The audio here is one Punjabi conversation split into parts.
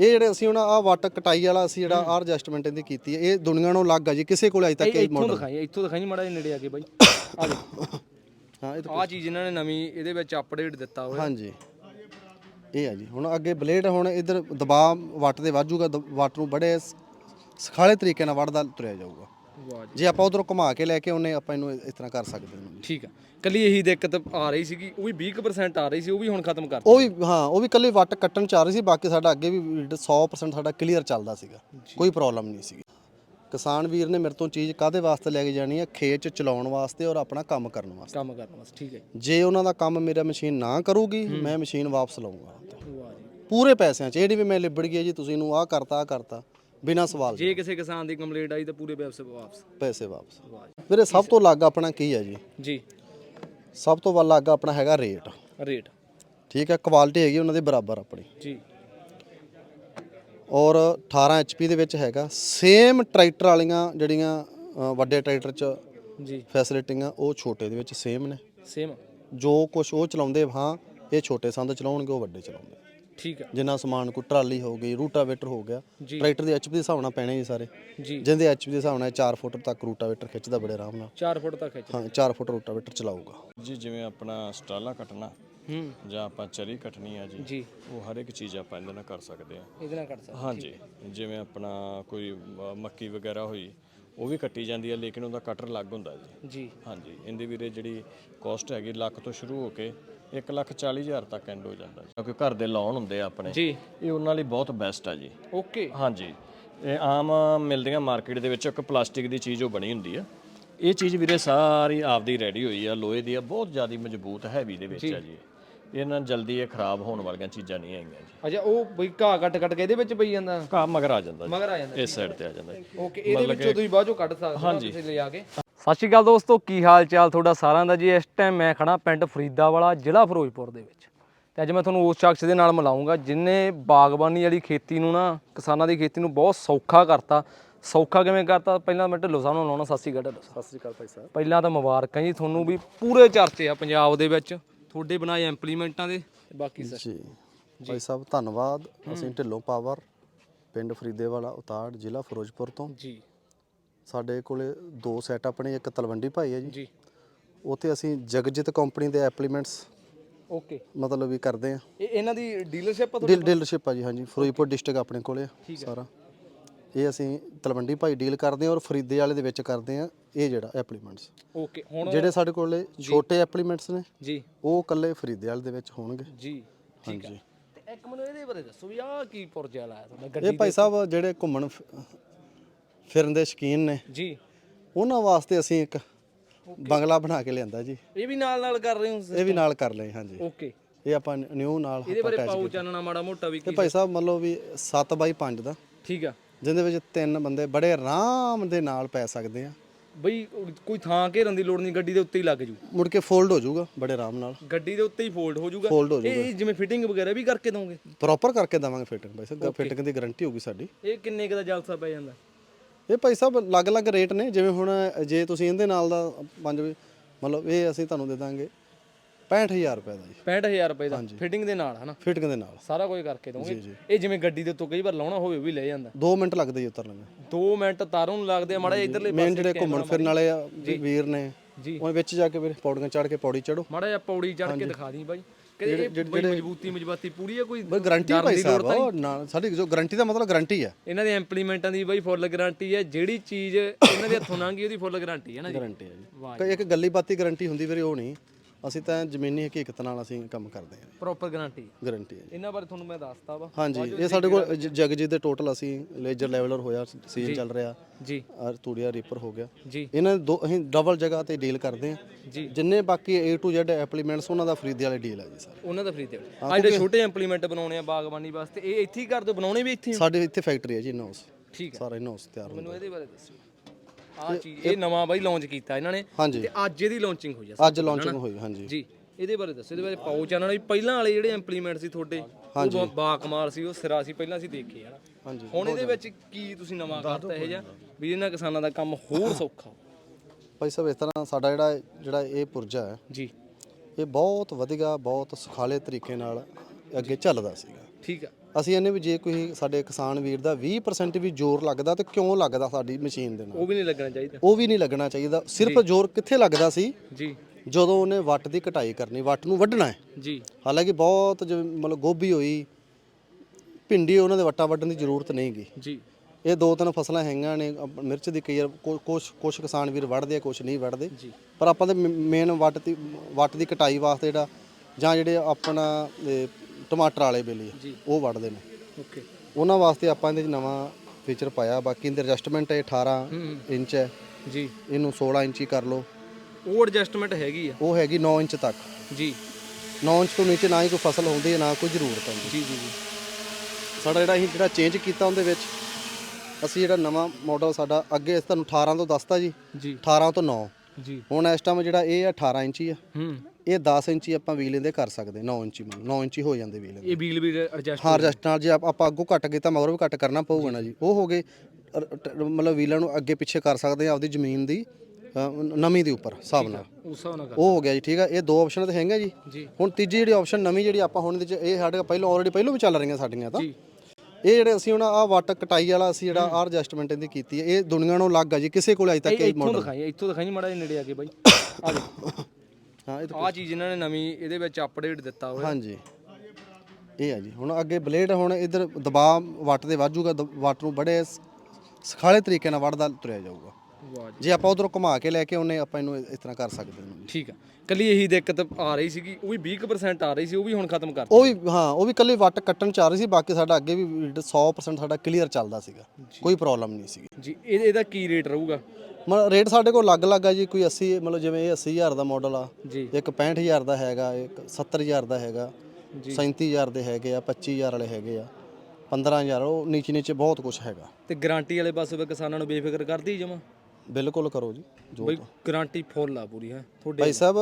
ਇਹ ਜਿਹੜੇ ਅਸੀਂ ਹੁਣ ਆ ਵੱਟ ਕਟਾਈ ਵਾਲਾ ਅਸੀਂ ਜਿਹੜਾ ਆਹ ਐਡਜਸਟਮੈਂਟ ਇਹਦੀ ਕੀਤੀ ਹੈ ਇਹ ਦੁਨੀਆ ਨੂੰ ਲੱਗ ਆ ਜੀ ਕਿਸੇ ਕੋਲ ਅਜੇ ਤੱਕ ਇਹ ਇਹ ਇੱਥੋਂ ਮਾਡਲ ਦਿਖਾਈ ਇੱਥੋਂ ਦਿਖਾਈ ਮੜਾ ਨੇੜੇ ਆ ਕੇ ਬਾਈ। ਆ ਦੇ ਹਾਂ ਇਹ ਤਾਂ- ਆ ਚੀਜ਼ ਇਹਨਾਂ ਨੇ ਨਵੀਂ ਇਹਦੇ ਵਿੱਚ ਅਪਡੇਟ ਦਿੱਤਾ ਹੋਇਆ। ਹਾਂਜੀ। ਇਹ ਆ ਜੀ ਹੁਣ ਅੱਗੇ ਬਲੇਡ ਹੁਣ ਇਧਰ ਦਬਾਅ ਵੱਟ ਦੇ ਵਾਜੂਗਾ ਵੱਟ ਨੂੰ ਬੜੇ ਸ- ਸਖਾਲੇ ਤਰੀਕੇ ਨਾਲ ਵੱਢਦਾ ਤੁਰਿਆ ਜਾਊਗਾ। ਜੀ। ਆਪਾਂ ਉਧਰੋਂ ਘੁਮਾ ਕੇ ਲੈ ਕੇ ਉਹਨੇ ਆਪਾਂ ਇਹਨੂੰ ਇਸ ਤਰ੍ਹਾਂ ਕਰ ਸਕਦੇ ਹਾਂ। ਠੀਕ ਆ। ਕੱਲੀ ਇਹੀ ਦਿੱਕਤ ਆ ਰਹੀ ਸੀਗੀ ਉਹ ਵੀ 20% ਆ ਰਹੀ ਸੀ ਉਹ ਵੀ ਹੁਣ ਖਤਮ ਕਰ ਉਹ ਵੀ ਹਾਂ ਉਹ ਵੀ ਕੱਲੀ ਵੱਟ ਕੱਟਣ ਚ ਆ ਰਹੀ ਸੀ ਬਾਕੀ ਸਾਡਾ ਅੱਗੇ ਵੀ 100% ਸਾਡਾ ਕਲੀਅਰ ਚੱਲਦਾ ਸੀਗਾ। ਕੋਈ ਪ੍ਰੋਬਲਮ ਨਹੀਂ ਸੀ ਕਿਸਾਨ ਵੀਰ ਨੇ ਮੇਰੇ ਤੋਂ ਚੀਜ਼ ਕਾਦੇ ਵਾਸਤੇ ਲੈ ਕੇ ਜਾਣੀ ਹੈ ਖੇਤ ਚ ਚਲਾਉਣ ਵਾਸਤੇ ਔਰ ਆਪਣਾ ਕੰਮ ਕਰਨ ਵਾਸਤੇ। ਕੰਮ ਕਰਨਾ ਬਸ ਠੀਕ ਹੈ ਜੇ। ਉਹਨਾਂ ਦਾ ਕੰਮ ਮੇਰਾ ਮਸ਼ੀਨ ਨਾ ਕਰੂਗੀ ਮੈਂ ਮਸ਼ੀਨ ਵਾਪਸ ਲਵਾਂਗਾ ਪੂਰੇ ਪੈਸਿਆਂ ਚ ਇਹ ਨਹੀਂ ਵੀ ਮੈਂ ਲਿਬੜ ਗਿਆ ਜੀ ਤੁਸੀਂ ਇਹਨੂੰ ਆਹ ਕਰਤਾ ਆਹ ਕਰਤਾ। ਬਿਨਾਂ ਸਵਾਲ ਜੇ ਕਿਸੇ ਕਿਸਾਨ ਦੀ ਕੰਪਲੇਂਟ ਆਈ ਤਾਂ ਪੂਰੇ ਪੈਸੇ ਵਾਪਸ। ਪੈਸੇ ਵਾਪਸ। ਵੀਰੇ ਸਭ ਤੋਂ ਲੱਗ ਆਪਣਾ ਕੀ ਹੈ ਜੀ? ਜੀ। ਸਭ ਤੋਂ ਵੱਲ ਲੱਗ ਆਪਣਾ ਹੈਗਾ ਰੇਟ। ਰੇਟ। ਠੀਕ ਹੈ ਕੁਆਲਿਟੀ ਹੈਗੀ ਉਹਨਾਂ ਦੇ ਬਰਾਬਰ ਆਪਣੀ। ਜੀ। ਔਰ 18 HP ਦੇ ਵਿੱਚ ਹੈਗਾ। ਸੇਮ ਟਰੈਕਟਰ ਵਾਲੀਆਂ ਜਿਹੜੀਆਂ ਅ, ਵੱਡੇ ਟਰੈਕਟਰ ਚ ਜੀ। ਫੈਸਿਲਿਟੀਆਂ ਉਹ ਛੋਟੇ ਦੇ ਵਿੱਚ ਸੇਮ ਨੇ। ਸੇਮ ਜੋ ਕੁਝ ਉਹ ਚਲਾਉਂਦੇ ਹਾਂ ਇਹ ਛੋਟੇ ਸੰਦ ਚਲਾਉਣਗੇ ਉਹ ਵੱਡੇ ਚਲਾਉਂਦੇ। ਠੀਕ ਆ। ਜਿੰਨਾ ਸਮਾਨ ਕੋਈ ਟਰਾਲੀ ਹੋ ਗਈ ਰੂਟਾਵੇਟਰ ਹੋ ਗਿਆ ਜੀ। ਟਰੈਕਟਰ ਦੇ HP ਦੇ ਹਿਸਾਬ ਨਾਲ ਪੈਣੇ ਜੀ ਸਾਰੇ। ਜੀ। ਜਿਹਦੇ HP ਦੇ ਹਿਸਾਬ ਨਾਲ 4 ਫੁੱਟ ਤੱਕ ਰੂਟਾਵੇਟਰ ਖਿੱਚਦਾ ਬੜੇ ਆਰਾਮ ਨਾਲ। 4 ਫੁੱਟ ਤੱਕ ਖਿੱਚ ਹਾਂ 4 ਫੁੱਟ ਰੂਟਾਵੇਟਰ ਚਲਾਊਗਾ। ਜੀ ਜਿਵੇਂ ਆਪਣਾ ਸਟਾਲਾ ਕੱਟਣਾ ਹੂੰ। ਜਾਂ ਆਪਾਂ ਚਰੀ ਕੱਟਣੀ ਆ ਜੀ ਜੀ। ਉਹ ਹਰ ਇੱਕ ਚੀਜ਼ ਆਪਾਂ ਇਹਦੇ ਨਾਲ ਕਰ ਸਕਦੇ ਆ ਇਹਦੇ ਨਾਲ ਕੱਟ ਸਕਦਾ ਹਾਂਜੀ ਜਿਵੇਂ ਆਪਣਾ ਕੋਈ ਮੱਕੀ ਵਗੈਰਾ ਹੋਈ ਉਹ ਵੀ ਕੱਟੀ ਜਾਂਦੀ ਹੈ ਲੇਕਿਨ ਉਹਦਾ ਕਟਰ ਅਲੱਗ ਹੁੰਦਾ ਜੀ। ਜੀ। ਹਾਂਜੀ ਇਹਦੀ ਵੀਰੇ ਜਿਹੜੀ ਕਾਸਟ ਹੈਗੀ ਲੱਖ ਤੋਂ ਸ਼ੁਰੂ ਹੋ ਕੇ 1 ਲੱਖ 40 ਹਜ਼ਾਰ ਤੱਕ ਐਂਡ ਹੋ ਜਾਂਦਾ ਜੀ। ਕਿਉਂਕਿ ਘਰ ਦੇ ਲੋਨ ਹੁੰਦੇ ਆ ਆਪਣੇ। ਜੀ। ਇਹ ਉਹਨਾਂ ਲਈ ਬਹੁਤ ਬੈਸਟ ਆ ਜੀ। ਓਕੇ। ਹਾਂਜੀ। ਇਹ ਆਮ ਮਿਲਦੀਆਂ ਮਾਰਕੀਟ ਦੇ ਵਿੱਚ ਇੱਕ ਪਲਾਸਟਿਕ ਦੀ ਚੀਜ਼ ਉਹ ਬਣੀ ਹੁੰਦੀ ਆ। ਇਹ ਚੀਜ਼ ਵੀਰੇ ਸਾਰੀ ਆਪਦੀ ਰੈਡੀ ਹੋਈ ਆ ਲੋਹੇ ਦੀ ਆ ਬਹੁਤ ਜ਼ਿਆਦਾ ਮਜ਼ਬੂਤ ਹੈਵੀ ਦੇ ਵਿੱਚ ਆ ਜੀ। ਇਹ ਨਾਲ ਜਲਦੀ ਇਹ ਖਰਾਬ ਹੋਣ ਵਾਲੀਆਂ ਚੀਜ਼ਾਂ ਨਹੀਂ ਆਈਆਂ ਜੀ। ਅੱਛਾ ਉਹ ਬਈ ਘਾਹ ਕੱਟ ਕੱਟ ਕੇ ਇਹਦੇ ਵਿੱਚ ਪਈ ਜਾਂਦਾ? ਕਾ ਮਗਰ ਆ ਜਾਂਦਾ ਜੀ। ਮਗਰ ਆ ਜਾਂਦਾ ਇਸ ਸਾਈਡ ਤੇ ਆ ਜਾਂਦਾ ਓਕੇ ਇਹਦੇ ਵਿੱਚੋਂ ਤੁਸੀਂ ਬਾਅਦ ਚੋਂ ਕੱਢ ਸਕਦੇ ਹੋ ਤੁਸੀਂ ਲੈ ਆ ਕੇ। ਸਤਿ ਸ਼੍ਰੀ ਅਕਾਲ ਦੋਸਤੋ ਕੀ ਹਾਲ ਚਾਲ ਤੁਹਾਡਾ ਸਾਰਿਆਂ ਦਾ ਜੀ? ਇਸ ਟਾਈਮ ਮੈਂ ਖੜਾ ਪਿੰਡ ਫਰੀਦਾਵਾਲਾ ਜ਼ਿਲ੍ਹਾ ਫਿਰੋਜ਼ਪੁਰ ਦੇ ਵਿੱਚ। ਤੇ ਅੱਜ ਮੈਂ ਤੁਹਾਨੂੰ ਉਸ ਸ਼ਖਸ ਦੇ ਨਾਲ ਮਿਲਾਉਂਗਾ ਜਿਨੇ ਬਾਗਬਾਨੀ ਵਾਲੀ ਖੇਤੀ ਨੂੰ ਨਾ ਕਿਸਾਨਾਂ ਦੀ ਖੇਤੀ ਨੂੰ ਬਹੁਤ ਸੌਖਾ ਕਰਤਾ। ਸੌਖਾ ਕਿਵੇਂ ਕਰਤਾ? ਪਹਿਲਾਂ ਮੈਂ ਢਿੱਲੋਂ ਸਾਹਿਬ ਨੂੰ ਲਾਉਣਾ ਸਤਿ ਸ਼੍ਰੀ ਅਕਾਲ ਢਿੱਲੋਂ ਸਤਿ ਸ੍ਰੀ ਅਕਾਲ ਭਾਈ ਸਾਹਿਬ। ਪਹਿਲਾਂ ਤਾਂ ਮੁਬਾਰਕਾਂ ਜੀ ਤੁਹਾਨੂੰ ਵੀ ਪੂਰੇ ਚਰਚੇ ਆ ਪੰਜਾਬ ਦੇ ਵਿੱਚ। ਤੁਹਾਡੇ ਬਣਾਏ ਇੰਪਲੀਮੈਂਟਾਂ ਦੇ ਬਾਕੀ ਸਰ। ਜੀ। ਭਾਈ ਸਾਹਿਬ ਧੰਨਵਾਦ। ਅਸੀਂ ਢਿੱਲੋਂ ਪਾਵਰ ਪਿੰਡ ਫਰੀਦੇਵਾਲਾ ਉਤਾੜ ਜ਼ਿਲ੍ਹਾ ਫਿਰੋਜ਼ਪੁਰ ਤੋਂ। ਜੀ। ਸਾਡੇ ਕੋਲੇ ਦੋ ਸੈਟਅਪ ਨੇ ਇੱਕ ਤਲਵੰਡੀ ਭਾਈ ਹੈ ਜੀ। ਜੀ। ਉੱਥੇ ਅਸੀਂ ਜਗਜੀਤ ਕੰਪਨੀ ਦੇ ਐਪਲੀਮੈਂਟਸ ਓਕੇ ਮਤਲਬ ਵੀ ਕਰਦੇ ਆ ਇਹ ਇਹਨਾਂ ਦੀ ਡੀਲਰਸ਼ਿਪ ਆ ਡੀਲ ਡੀਲਰਸ਼ਿਪ ਆ ਜੀ ਹਾਂਜੀ। ਫਿਰੋਜ਼ਪੁਰ ਡਿਸਟ੍ਰਿਕਟ ਆਪਣੇ ਕੋਲੇ ਆ ਸਾਰਾ। ਇਹ ਅਸੀਂ ਤਲਵੰਡੀ ਭਾਈ ਡੀਲ ਕਰਦੇ ਆ ਔਰ ਫਰੀਦੇ ਵਾਲੇ ਦੇ ਵਿੱਚ ਕਰਦੇ ਆ ਇਹ ਜਿਹੜਾ ਐਪਲੀਮੈਂਟਸ ਓਕੇ ਹੁਣ ਜਿਹੜੇ ਸਾਡੇ ਕੋਲੇ ਛੋਟੇ ਐਪਲੀਮੈਂਟਸ ਨੇ ਜੀ। ਉਹ ਕੱਲੇ ਫਰੀਦੇ ਵਾਲੇ ਦੇ ਵਿੱਚ ਹੋਣਗੇ। ਜੀ ਠੀਕ ਹਾਂਜੀ। ਤੇ ਇੱਕ ਮੈਨੂੰ ਇਹਦੇ ਬਾਰੇ ਦੱਸੋ ਵੀ ਆਹ ਕੀ ਪੁਰਜਾ ਲਾਇਆ ਤੁਹਾਡਾ ਗੱਡੀ ਇਹ ਭਾਈ ਸਾਹਿਬ ਜਿਹੜੇ ਘੁੰਮਣ ਫਿ- ਫਿਰਨ ਦੇ ਸ਼ੌਕੀਨ ਨੇ। ਜੀ। ਉਹਨਾਂ ਵਾਸਤੇ ਅਸੀਂ ਇੱਕ ਬੰਗਲਾ ਬਣਾ ਕੇ ਲਿਆਂਦਾ ਜੀ। ਇਹ ਵੀ ਨਾਲ ਨਾਲ ਕਰ ਰਹੇ ਹੋ ਇਹ ਵੀ ਨਾਲ ਕਰ ਲਏ ਹਾਂਜੀ। ਓਕੇ ਇਹ ਆਪਾਂ ਨਿਊ ਨਾਲ ਇਹਦੇ ਬਾਰੇ ਪਾਉ ਚਾਨਣਾ ਮਾੜਾ ਮੋਟਾ ਵੀ ਤੇ ਕੀ ਭਾਈ ਸਾਹਿਬ ਮੰਨ ਲਓ ਵੀ 7 ਬਾਈ 5 ਦਾ। ਠੀਕ ਆ। ਜਿਹਦੇ ਵਿੱਚ ਤਿੰਨ ਬੰਦੇ ਬੜੇ ਆਰਾਮ ਦੇ ਨਾਲ ਪੈ ਸਕਦੇ ਆ। ਬਈ ਕੋਈ ਥਾਂ ਘੇਰਨ ਦੀ ਲੋੜ ਨਹੀਂ ਗੱਡੀ ਦੇ ਉੱਤੇ ਹੀ ਲੱਗ ਜੂ। ਮੁੜ ਕੇ ਫੋਲਡ ਹੋ ਜਾਊਗਾ ਬੜੇ ਆਰਾਮ ਨਾਲ। ਗੱਡੀ ਦੇ ਉੱਤੇ ਹੀ ਫੋਲਡ ਹੋ ਜਾਊਗਾ। ਫੋਲਡ ਹੋ ਇਹ ਇਹ ਜਿਵੇਂ ਫਿਟਿੰਗ ਵਗੈਰਾ ਵੀ ਕਰਕੇ ਦੋਗੇ? ਪ੍ਰੋਪਰ ਕਰਕੇ ਦਵਾਂਗੇ ਫਿਟਿੰਗ ਭਾਈ ਸਾਹਿਬ। ਫਿਟਿੰਗ ਦੀ ਗਾਰੰਟੀ ਹੋਊਗੀ ਸਾਡੀ। ਇਹ ਕਿੰਨੇ ਕੁ ਦਾ ਜਲਸਾ ਪੈ ਜਾਂਦਾ? ਇਹ ਭਾਈ ਸਾਹਿਬ ਅਲੱਗ-ਅਲੱਗ ਰੇਟ ਨੇ ਜਿਵੇਂ ਹੁਣ ਜੇ ਤੁਸੀਂ ਇਹਦੇ ਨਾਲ ਦਾ ਪੰਜ ਮਤਲਬ ਇਹ ਅਸੀਂ ਤੁਹਾਨੂੰ ਦੇ ਦਾਂਗੇ 65000 ਰੁਪਏ ਦਾ ਜੀ। 65000 ਰੁਪਏ ਦਾ ਫਿਟਿੰਗ ਦੇ ਨਾਲ ਹਨਾ? ਫਿਟਿੰਗ ਦੇ ਨਾਲ। ਸਾਰਾ ਕੁਝ ਕਰਕੇ ਦੋਗੇ? ਇਹ ਜਿਵੇਂ ਗੱਡੀ ਦੇ ਉੱਤੋਂ ਕਈ ਵਾਰ ਲਾਉਣਾ ਹੋਵੇ ਉਹ ਵੀ ਲੈ ਜਾਂਦਾ। 2 ਮਿੰਟ ਲੱਗਦੇ ਜੀ ਉਤਰਨ ਨੂੰ। 2 ਮਿੰਟ ਤਾਰੋਂ ਨੂੰ ਲੱਗਦੇ ਆ ਮਾੜਾ ਜਿਹਾ ਇਧਰਲੇ ਮੇਨ ਜਿਹੜੇ ਘੁੰਮਣ ਫਿਰਨ ਵਾਲੇ ਆ ਵੀਰ ਨੇ ਜੀ। ਉਹ ਵਿੱਚ ਜਾ ਕੇ ਵੀਰੇ ਪੌੜੀਆਂ ਚੜ ਕੇ ਪੌੜੀ ਚੜੋ ਮਾੜਾ ਜਿਹਾ ਪੌੜੀ ਚੜ ਕੇ ਦਿਖਾ ਦੀ ਬਾਈ। ਕਿ ਇਹ ਬਈ ਮਜ਼ਬੂਤੀ ਮਜ਼ਬਾਤੀ ਪੂਰੀ ਹੈ ਕੋਈ ਬਈ ਗਾਰੰਟੀ ਭਾਈ ਸਾਹਿਬ ਉਹ ਨਾ ਸਾਡੀ ਜੋ ਗਾਰੰਟੀ ਦਾ ਮਤਲਬ ਗਾਰੰਟੀ ਆ। ਇਹਨਾਂ ਦੇ ਇੰਪਲੀਮੈਂਟਾਂ ਦੀ ਬਾਈ ਫੁੱਲ ਗਾਰੰਟੀ ਹੈ ਜਿਹੜੀ ਚੀਜ਼ ਇਹਨਾਂ ਦੇ ਹੱਥੋਂ ਲੰਘੀ ਉਹਦੀ ਫੁੱਲ ਗਾਰੰਟੀ ਹੈ ਨਾ ਜੀ। ਗਾਰੰਟੀ ਆ ਵਾਹ ਜੀ। ਇੱਕ ਗੱਲੀ ਬਾਤੀ ਗਾਰੰਟੀ ਹੁੰਦੀ ਵੀਰੇ ਉਹ ਨਹੀਂ। ਅਸੀਂ ਤਾਂ ਜ਼ਮੀਨੀ ਹਕੀਕਤ ਨਾਲ ਅਸੀਂ ਕੰਮ ਕਰਦੇ ਹਾਂ। ਪ੍ਰੋਪਰ ਗਾਰੰਟੀ ਗਾਰੰਟੀ ਹੈ ਜੀ। ਇਹਨਾਂ ਬਾਰੇ ਤੁਹਾਨੂੰ ਮੈਂ ਦੱਸਤਾ ਵਾ। ਹਾਂਜੀ ਇਹ ਸਾਡੇ ਕੋਲ ਜ- ਜਗਜੀਤ ਦੇ ਟੋਟਲ ਅਸੀਂ ਲੇਜਰ ਲੈਵਲਰ ਹੋਇਆ ਸੀਜ਼ਨ ਚੱਲ ਰਿਹਾ। ਜੀ। ਔਰ ਤੂੜੀਆ ਰੀਪਰ ਹੋ ਗਿਆ। ਜੀ। ਇਹਨਾਂ ਦੇ ਦੋ ਅਸੀਂ ਡਬਲ ਜਗ੍ਹਾ ਤੇ ਡੀਲ ਕਰਦੇ ਹਾਂ। ਜੀ। ਜਿੰਨੇ ਬਾਕੀ A to Z ਐਪਲੀਮੈਂਟਸ ਉਹਨਾਂ ਦਾ ਫਰੀਦੇ ਵਾਲੇ ਡੀਲ ਆ ਜੀ ਸਾਰੇ। ਉਹਨਾਂ ਦਾ ਫ੍ਰੀ ਤੇ ਆ ਜਿਹੜੇ ਛੋਟੇ ਇੰਪਲੀਮੈਂਟ ਬਣਾਉਣੇ ਆ ਬਾਗਬਾਨੀ ਵਾਸਤੇ। ਇਹ ਇੱਥੇ ਹੀ ਕਰ ਦਿਓ ਬਣਾਉਣੇ ਵੀ ਇੱਥੇ ਹੀ? ਸਾਡੇ ਇੱਥੇ ਫੈਕਟਰੀ ਹੈ ਜੀ ਨੌਸ ਠੀਕ ਹੈ। ਸਾਰਾ ਨੌਸ ਤਿਆਰ ਹੁੰਦਾ ਮੈਨੂੰ ਇਹਦੇ ਬਾਰੇ ਦੱਸੋ। ਚੀਜ਼ ਇਹ ਨਵਾਂ ਬਾਈ ਲਾਂਚ ਕੀਤਾ ਇਹਨਾਂ ਨੇ ਹਾਂਜੀ। ਤੇ ਅੱਜ ਇਹਦੀ ਲਾਂਚਿੰਗ ਹੋਈ ਆ ਅੱਜ ਲਾਂਚਿੰਗ ਹੋਈ ਹਾਂਜੀ। ਜੀ ਇਹਦੇ ਬਾਰੇ ਦੱਸੋ ਇਹਦੇ ਬਾਰੇ ਪਾਉ ਚਾਨਣ ਵੀ ਪਹਿਲਾਂ ਵਾਲੇ ਜਿਹੜੇ ਇੰਪਲੀਮੈਂਟ ਸੀ ਤੁਹਾਡੇ ਉਹ ਬਾ- ਸੀ ਉਹ ਸਿਰਾ ਸੀ ਪਹਿਲਾਂ ਅਸੀਂ ਦੇਖੇ ਯਾਰ ਹਾਂਜੀ। ਹੁਣ ਇਹਦੇ ਵਿੱਚ ਕੀ ਤੁਸੀਂ ਨਵਾਂ ਕਰਤਾ ਇਹ ਜਾਂ ਵੀ ਇਹਨਾਂ ਕਿਸਾਨਾਂ ਦਾ ਕੰਮ ਹੋਰ ਸੌਖਾ। ਭਾਈ ਸਾਹਿਬ ਇਸ ਤਰ੍ਹਾਂ ਸਾਡਾ ਜਿਹੜਾ ਜਿਹੜਾ ਇਹ ਪੁਰਜਾ ਹੈ ਜੀ। ਇਹ ਬਹੁਤ ਵਧੀਆ ਬਹੁਤ ਸੁਖਾਲੇ ਤਰੀਕੇ ਨਾਲ ਅੱਗੇ ਚੱਲਦਾ ਸੀਗਾ। ਠੀਕ ਆ। ਅਸੀਂ ਇਹਨੇ ਵੀ ਜੇ ਕੋਈ ਸਾਡੇ ਕਿਸਾਨ ਵੀਰ ਦਾ 20% ਵੀ ਜ਼ੋਰ ਲੱਗਦਾ ਤੇ ਕਿਉਂ ਲੱਗਦਾ ਸਾਡੀ ਮਸ਼ੀਨ ਦੇ ਨਾਲ? ਉਹ ਵੀ ਨਹੀਂ ਲੱਗਣਾ ਚਾਹੀਦਾ। ਉਹ ਵੀ ਨਹੀਂ ਲੱਗਣਾ ਚਾਹੀਦਾ। ਸਿਰਫ ਜ਼ੋਰ ਕਿੱਥੇ ਲੱਗਦਾ ਸੀ? ਜੀ। ਜਦੋਂ ਉਹਨੇ ਵੱਟ ਦੀ ਕਟਾਈ ਕਰਨੀ ਵੱਟ ਨੂੰ ਵੱਢਣਾ ਹੈ। ਜੀ। ਹਾਲਾਂਕਿ ਬਹੁਤ ਜਿਵੇਂ ਮਤਲਬ ਗੋਭੀ ਹੋਈ ਭਿੰਡੀ ਉਹਨਾਂ ਦੇ ਵੱਟਾਂ ਵੱਢਣ ਦੀ ਜ਼ਰੂਰਤ ਨਹੀਂ ਗੀ ਜੀ। ਇਹ ਦੋ ਤਿੰਨ ਫਸਲਾਂ ਹੈਗੀਆਂ ਨੇ ਅਪ- ਮਿਰਚ ਦੀ ਕਈ ਕੁਝ ਕੁਝ ਕਿਸਾਨ ਵੀਰ ਵੱਢਦੇ ਆ ਕੁਝ ਨਹੀਂ ਵੱਢਦੇ। ਜੀ। ਪਰ ਆਪਾਂ ਦੇ ਮੇਨ ਵੱਟ ਦੀ ਵੱਟ ਦੀ ਕਟਾਈ ਵਾਸਤੇ ਜਿਹੜਾ ਜਾਂ ਜਿਹੜੇ ਆਪਣਾ ਇਹ ਟਮਾਟਰ ਵਾਲੇ ਬੇਲੀ ਆ, ਜੀ। ਉਹ ਵੱਢਦੇ ਨੇ। ਓਕੇ। ਉਹਨਾਂ ਵਾਸਤੇ ਆਪਾਂ ਇਹਦੇ 'ਚ ਨਵਾਂ ਫੀਚਰ ਪਾਇਆ। ਬਾਕੀ ਇਹਦੇ ਐਡਜਸਟਮੈਂਟ ਹੈ 18 ਹੂੰ ਇੰਚ ਹੈ। ਜੀ। ਇਹਨੂੰ 16 ਇੰਚੀ ਕਰ ਲਓ। ਉਹ ਐਡਜਸਟਮੈਂਟ ਹੈਗੀ ਆ? ਉਹ ਹੈਗੀ 9 ਇੰਚ ਤੱਕ। ਜੀ। 9 ਇੰਚ ਤੋਂ ਨੀਚੇ ਨਾ ਹੀ ਕੋਈ ਫਸਲ ਹੁੰਦੀ ਹੈ ਨਾ ਕੋਈ ਜ਼ਰੂਰਤ ਹੁੰਦੀ। ਜੀ ਜੀ ਜੀ। ਸਾਡਾ ਜਿਹੜਾ ਅਸੀਂ ਜਿਹੜਾ ਚੇਂਜ ਕੀਤਾ ਉਹਦੇ ਵਿੱਚ ਅਸੀਂ ਜਿਹੜਾ ਨਵਾਂ ਮਾਡਲ ਸਾਡਾ ਅੱਗੇ ਅਸੀਂ ਤੁਹਾਨੂੰ 18 ਤੋਂ ਦੱਸਤਾ ਜੀ। ਜੀ। 18 ਤੋਂ 9 ਜੀ। ਹੁਣ ਇਸ ਟਾਈਮ ਜਿਹੜਾ ਇਹ ਆ 18 ਇੰਚੀ ਆ। ਹੂੰ। ਇਹ 10 ਇੰਚੀ ਆਪਾਂ ਵੀਲ ਇਹਦੇ ਕਰ ਸਕਦੇ 9 ਇੰਚੀ ਮੰਨ 9 ਇੰਚੀ ਹੋ ਜਾਂਦੇ ਵੀਲ ਇਹਦੇ। ਇਹ ਵੀਲ ਵੀ ਐਡਜਸਟ ਹਾਂ ਰਜਸਟ ਨਾਲ ਜੇ ਆਪ- ਆਪਾਂ ਅੱਗੋਂ ਘੱਟ ਗਏ ਤਾਂ ਮਗਰੋਂ ਵੀ ਘੱਟ ਕਰਨਾ ਪਊਗਾ ਨਾ ਜੀ। ਉਹ ਹੋ ਗਏ ਅਰ- ਟ- ਮਤਲਬ ਵੀਲਾਂ ਨੂੰ ਅੱਗੇ ਪਿੱਛੇ ਕਰ ਸਕਦੇ ਆ ਆਪਦੀ ਜ਼ਮੀਨ ਦੀ ਅ, ਨਮੀ ਦੇ ਉੱਪਰ ਹਿਸਾਬ ਨਾਲ। ਉਸ ਹਿਸਾਬ ਨਾਲ ਕਰ ਉਹ ਹੋ ਗਿਆ ਜੀ ਠੀਕ ਆ। ਇਹ ਦੋ ਆਪਸ਼ਨ ਤੇ ਹੈਗੇ ਜੀ। ਜੀ। ਹੁਣ ਤੀਜੀ ਜਿਹੜੀ ਆਪਸ਼ਨ ਨਵੀਂ ਜਿਹੜੀ ਆਪਾਂ ਹੁਣ ਇਹਦੇ ਚ ਇਹ ਸਾਡੇ ਪਹਿਲਾਂ ਆਲਰੇਡੀ ਪਹਿਲਾਂ ਵੀ ਚੱਲ ਰਹੀਆਂ ਸਾਡੀਆਂ ਤਾਂ। ਜੀ। ਇਹ ਜਿਹੜੇ ਅਸੀਂ ਹੁਣ ਆਹ ਵੱਟ ਕਟਾਈ ਵਾਲਾ ਅਸੀਂ ਜਿਹੜਾ ਆਹ ਐਡਜਸਟਮੈਂਟ ਇਹਦੀ ਕੀਤੀ ਹੈ ਇਹ ਦੁਨੀਆ ਨੂੰ ਅਲੱਗ ਆ ਜੀ ਕਿਸੇ ਕੋਲ ਅਜੇ ਤੱਕ ਇਹ ਇਹ ਇੱਥੋਂ ਮਾਡਲ ਦਿਖਾਈ ਇੱਥੋਂ ਦਿਖਾਈ ਮੜਾ ਜਿਹਾ ਨੇੜੇ ਆ ਕੇ ਬਾਈ। ਆ ਦੇਖੋ। ਹਾਂ ਇਹ ਤਾਂ- ਆ ਚੀਜ਼ ਇਹਨਾਂ ਨੇ ਨਵੀਂ ਇਹਦੇ ਵਿੱਚ ਅਪਡੇਟ ਦਿੱਤਾ ਹੋਇਆ। ਹਾਂਜੀ। ਇਹ ਆ ਜੀ। ਹੁਣ ਅੱਗੇ ਬਲੇਡ ਹੁਣ ਇਧਰ ਦਬਾਅ ਵੱਟ ਦੇ ਵਾਜੂਗਾ ਵੱਟ ਨੂੰ ਬੜੇ ਸਖਾਲੇ ਤਰੀਕੇ ਨਾਲ ਵੱਢਦਾ ਤੁਰਿਆ ਜਾਊਗਾ। ਜੀ ਆਪਾਂ ਉਧਰੋਂ ਘੁਮਾ ਕੇ ਲੈ ਕੇ ਆਉਨੇ ਆਪਾਂ ਇਹਨੂੰ ਇਸ ਤਰ੍ਹਾਂ ਕਰ ਸਕਦੇ ਹਾਂ। ਠੀਕ ਆ। ਕੱਲੀ ਇਹੀ ਦਿੱਕਤ ਆ ਰਹੀ ਸੀਗੀ ਉਹ ਵੀ 20% ਆ ਰਹੀ ਸੀ ਉਹ ਵੀ ਹੁਣ ਖਤਮ ਕਰ ਉਹ ਵੀ ਹਾਂ ਉਹ ਵੀ ਕੱਲੀ ਵੱਟ ਕੱਟਣ ਚ ਆ ਰਹੀ ਸੀ ਬਾਕੀ ਸਾਡਾ ਅੱਗੇ ਵੀ 100% ਸਾਡਾ ਕਲੀਅਰ ਚੱਲਦਾ ਸੀਗਾ। ਕੋਈ ਪ੍ਰੋਬਲਮ ਨਹੀਂ ਸੀਗੀ। ਜੀ ਇਹ ਇਹਦਾ ਕੀ ਰੇਟ ਰਹੂਗਾ? ਮਤਲਬ ਰੇਟ ਸਾਡੇ ਕੋਲ ਅਲੱਗ-ਅਲੱਗ ਆ ਜੀ ਕੋਈ 80 ਮਤਲਬ ਜਿਵੇਂ ਇਹ 80000 ਦਾ ਮਾਡਲ ਆ ਜੀ। ਇੱਕ 65000 ਦਾ ਹੈਗਾ ਇੱਕ 70000 ਦਾ ਹੈਗਾ 37000 ਦੇ ਹੈਗੇ ਆ 25000 ਵਾਲੇ ਹੈਗੇ ਆ 15000 ਉਹ ਨੀਚੇ ਨੀਚੇ ਬਹੁਤ ਕੁਝ ਹੈਗਾ। ਤੇ ਗਾਰੰਟੀ ਵਾਲੇ ਪਾਸੇ ਵੀ ਕਿਸਾਨਾਂ ਨੂੰ ਬੇਫਿਕਰ ਕਰਦੀ ਜਮਾ? ਬਿਲਕੁਲ ਕਰੋ ਜੀ ਜੋ ਬਈ ਗਾਰੰਟੀ ਫੁੱਲ ਆ ਪੂਰੀ ਹੈ। ਤੁਹਾਡੇ ਭਾਈ ਸਾਹਿਬ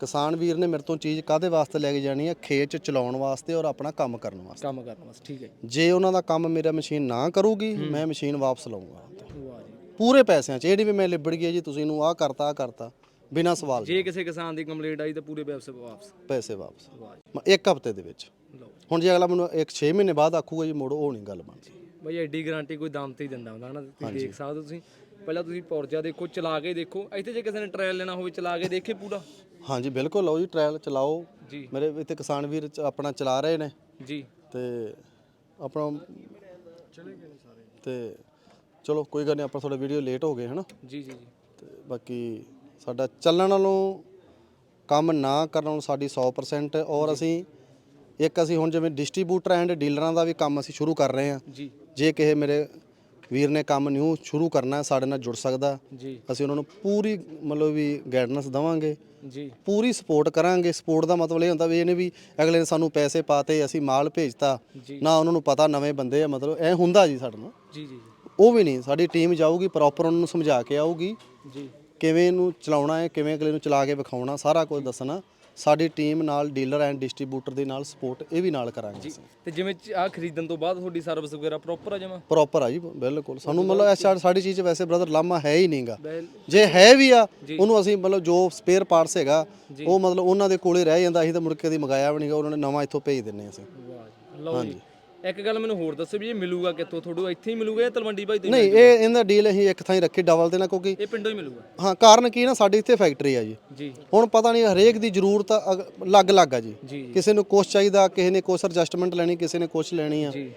ਕਿਸਾਨ ਵੀਰ ਨੇ ਮੇਰੇ ਤੋਂ ਚੀਜ਼ ਕਾਦੇ ਵਾਸਤੇ ਲੈ ਕੇ ਜਾਣੀ ਹੈ ਖੇਤ ਚ ਚਲਾਉਣ ਵਾਸਤੇ ਔਰ ਆਪਣਾ ਕੰਮ ਕਰਨ ਵਾਸਤੇ। ਕੰਮ ਕਰਨ ਵਾਸਤੇ ਠੀਕ ਹੈ ਜੇ। ਉਹਨਾਂ ਦਾ ਕੰਮ ਮੇਰਾ ਮਸ਼ੀਨ ਨਾ ਕਰੂਗੀ ਮੈਂ ਮਸ਼ੀਨ ਵਾਪਸ ਲਵਾਂਗਾ ਵਾਹ ਜੀ। ਪੂਰੇ ਪੈਸਿਆਂ ਚ ਇਹ ਨਹੀਂ ਵੀ ਮੈਂ ਲਿਬੜ ਗਿਆ ਜੀ ਤੁਸੀਂ ਇਹਨੂੰ ਆਹ ਕਰਤਾ ਆਹ ਕਰਤਾ ਬਿਨਾਂ ਸਵਾਲ ਦੇ। ਜੇ ਕਿਸੇ ਕਿਸਾਨ ਦੀ ਕੰਪਲੀਟ ਆਈ ਤਾਂ ਪੂਰੇ ਪੈਸੇ ਵਾਪਸ। ਪੈਸੇ ਵਾਪਸ। ਵਾਹ ਜੀ। ਮ- ਇੱਕ ਹਫ਼ਤੇ ਦੇ ਵਿੱਚ। ਲਓ ਹੁਣ ਜੇ ਅਗਲਾ ਮੈਨੂੰ ਇੱਕ 6 ਮਹੀਨੇ ਬਾਅਦ ਆਖੂਗਾ ਜੀ ਮੋੜੋ ਉਹ ਨਹੀਂ ਗੱਲ ਬਣਦੀ। ਬਈ ਐਡੀ ਗਾਰੰਟੀ ਕੋਈ ਦਾਮ ਤੇ ਹੀ ਦਿੰਦਾ ਹੁੰਦਾ ਹਨਾ? ਤੁਸੀਂ ਦੇਖ ਸਕਦੇ ਹੋ ਤੁਸੀਂ। ਪਹਿਲਾਂ ਤੁਸੀਂ ਪੌਰਜਾ ਦੇਖੋ ਚਲਾ ਕੇ ਦੇਖੋ। ਇੱਥੇ ਜੇ ਕਿਸੇ ਨੇ ਟ੍ਰਾਇਲ ਲੈਣਾ ਹੋਵੇ ਚਲਾ ਕੇ ਦੇਖੇ ਪੂਰਾ। ਹਾਂਜੀ ਬਿਲਕੁਲ ਲਓ ਜੀ ਟ੍ਰਾਇਲ ਚਲਾਓ। ਜੀ। ਮੇਰੇ ਇੱਥੇ ਕਿਸਾਨ ਵੀਰ ਚ- ਆਪਣਾ ਚਲਾ ਰਹੇ ਨੇ। ਜੀ। ਤੇ ਆਪਣਾ ਤੇ ਚਲੋ ਕੋਈ ਗੱਲ ਨਹੀਂ ਆਪਾਂ ਥੋੜਾ ਵੀਡੀਓ ਲੇਟ ਹੋ ਗਏ ਹਨਾ? ਜੀ ਜੀ ਜੀ। ਤੇ ਬਾਕੀ ਸਾਡਾ ਚੱਲਣ ਨਾਲੋਂ ਕੰਮ ਨਾ ਕਰਨ ਨਾਲੋਂ ਸਾਡੀ 100% ਔਰ ਅਸੀਂ ਇੱਕ ਅਸੀਂ ਹੁਣ ਜਿਵੇਂ ਡਿਸਟ੍ਰੀਬਿਊਟਰ ਐਂਡ ਡੀਲਰਾਂ ਦਾ ਵੀ ਕੰਮ ਅਸੀਂ ਸ਼ੁਰੂ ਕਰ ਰਹੇ ਹਾਂ। ਜੀ। ਜੇ ਕਿਸੇ ਮੇਰੇ ਵੀਰ ਨੇ ਕੰਮ ਨਿਊ ਸ਼ੁਰੂ ਕਰਨਾ ਹੈ ਸਾਡੇ ਨਾਲ ਜੁੜ ਸਕਦਾ। ਜੀ। ਅਸੀਂ ਉਹਨਾਂ ਨੂੰ ਪੂਰੀ ਮਤਲਬ ਵੀ ਗਾਈਡਨੈਸ ਦਵਾਂਗੇ। ਜੀ। ਪੂਰੀ ਸਪੋਰਟ ਕਰਾਂਗੇ। ਸਪੋਰਟ ਦਾ ਮਤਲਬ ਇਹ ਹੁੰਦਾ ਵੀ ਇਹਨੇ ਵੀ ਅਗਲੇ ਨੇ ਸਾਨੂੰ ਪੈਸੇ ਪਾਤੇ ਅਸੀਂ ਮਾਲ ਭੇਜਤਾ। ਜੀ। ਨਾ ਉਹਨਾਂ ਨੂੰ ਪਤਾ ਨਵੇਂ ਬੰਦੇ ਆ ਮਤਲਬ ਐ ਹੁੰਦਾ ਜੀ ਸਾਡੇ ਨਾਲ। ਜੀ ਜੀ ਉਹ ਵੀ ਨਹੀਂ ਸਾਡੀ ਟੀਮ ਜਾਊਗੀ ਪ੍ਰੋਪਰ ਉਹਨਾਂ ਨੂੰ ਸਮਝਾ ਕੇ ਆਊਗੀ। ਜੀ। ਕਿਵੇਂ ਇਹਨੂੰ ਚਲਾਉਣਾ ਹੈ ਕਿਵੇਂ ਅਗਲੇ ਨੂੰ ਚਲਾ ਕੇ ਵਿਖਾਉਣਾ ਸਾਰਾ ਕੁਝ ਦੱਸਣਾ। ਸਾਡੀ ਟੀਮ ਨਾਲ ਡੀਲਰ ਐਂਡ ਡਿਸਟ੍ਰੀਬਿਊਟਰ ਦੇ ਨਾਲ ਸਪੋਰਟ ਇਹ ਵੀ ਨਾਲ ਕਰਾਂਗੇ ਅਸੀਂ। ਤੇ ਜਿਵੇਂ ਆ ਖਰੀਦਣ ਤੋਂ ਬਾਅਦ ਤੁਹਾਡੀ ਸਰਵਿਸ ਵਗੈਰਾ ਪ੍ਰੋਪਰ ਆ ਜਮਾ? ਪ੍ਰੋਪਰ ਆ ਜੀ ਬਿਲਕੁਲ। ਸਾਨੂੰ ਮਤਲਬ ਐਸਾ ਸਾਡੀ ਚੀਜ਼ 'ਚ ਵੈਸੇ ਬ੍ਰਦਰ ਲਾਮਾ ਹੈ ਹੀ ਨਹੀਂਗਾ। ਜੇ ਹੈ ਵੀ ਆ ਉਹਨੂੰ ਅਸੀਂ ਮਤਲਬ ਜੋ ਸਪੇਅਰ ਪਾਰਟਸ ਹੈਗਾ ਉਹ ਮਤਲਬ ਉਹਨਾਂ ਦੇ ਕੋਲੇ ਰਹਿ ਜਾਂਦਾ ਅਸੀਂ ਤਾਂ ਮੁੜ ਕੇ ਕਦੀ ਮੰਗਾਇਆ ਵੀ ਨਹੀਂਗਾ ਉਹਨਾਂ ਨੇ ਨਵਾਂ ਇੱਥੋਂ ਭੇਜ ਦਿੰਨੇ ਅਸੀਂ। ਵਾਹ ਜੀ ਲਓ ਜੀ। ਇੱਕ ਗੱਲ ਮੈਨੂੰ ਹੋਰ ਦੱਸੋ ਵੀ ਇਹ ਮਿਲੂਗਾ ਕਿੱਥੋਂ? ਤੁਹਾਨੂੰ ਇੱਥੇ ਹੀ ਮਿਲੂਗਾ ਜਾਂ ਤਲਵੰਡੀ ਭਾਈ ਤੇ ਨਹੀਂ ਇਹ ਇਹਦਾ ਡੀਲ ਅਸੀਂ ਇੱਕ ਥਾਂ ਹੀ ਰੱਖੀ ਡਬਲ ਤੇ ਨਾ ਕਿਉਂਕਿ ਇਹ ਪਿੰਡੋਂ ਹੀ ਮਿਲੂਗਾ। ਹਾਂ ਕਾਰਨ ਕੀ ਨਾ ਸਾਡੀ ਇੱਥੇ ਫੈਕਟਰੀ ਆ ਜੀ। ਜੀ। ਹੁਣ ਪਤਾ ਨਹੀਂ ਹਰੇਕ ਦੀ ਜ਼ਰੂਰਤ ਅਲੱਗ-ਅਲੱਗ ਆ ਜੀ। ਜੀ ਕਿਸੇ ਨੂੰ ਕੁਛ ਚਾਹੀਦਾ ਕਿਸੇ ਨੇ ਕੁਛ ਐਡਜਸਟਮੈਂਟ ਲੈਣੀ ਕਿਸੇ ਨੇ ਕੁਛ ਲੈਣੀ ਆ। ਜੀ।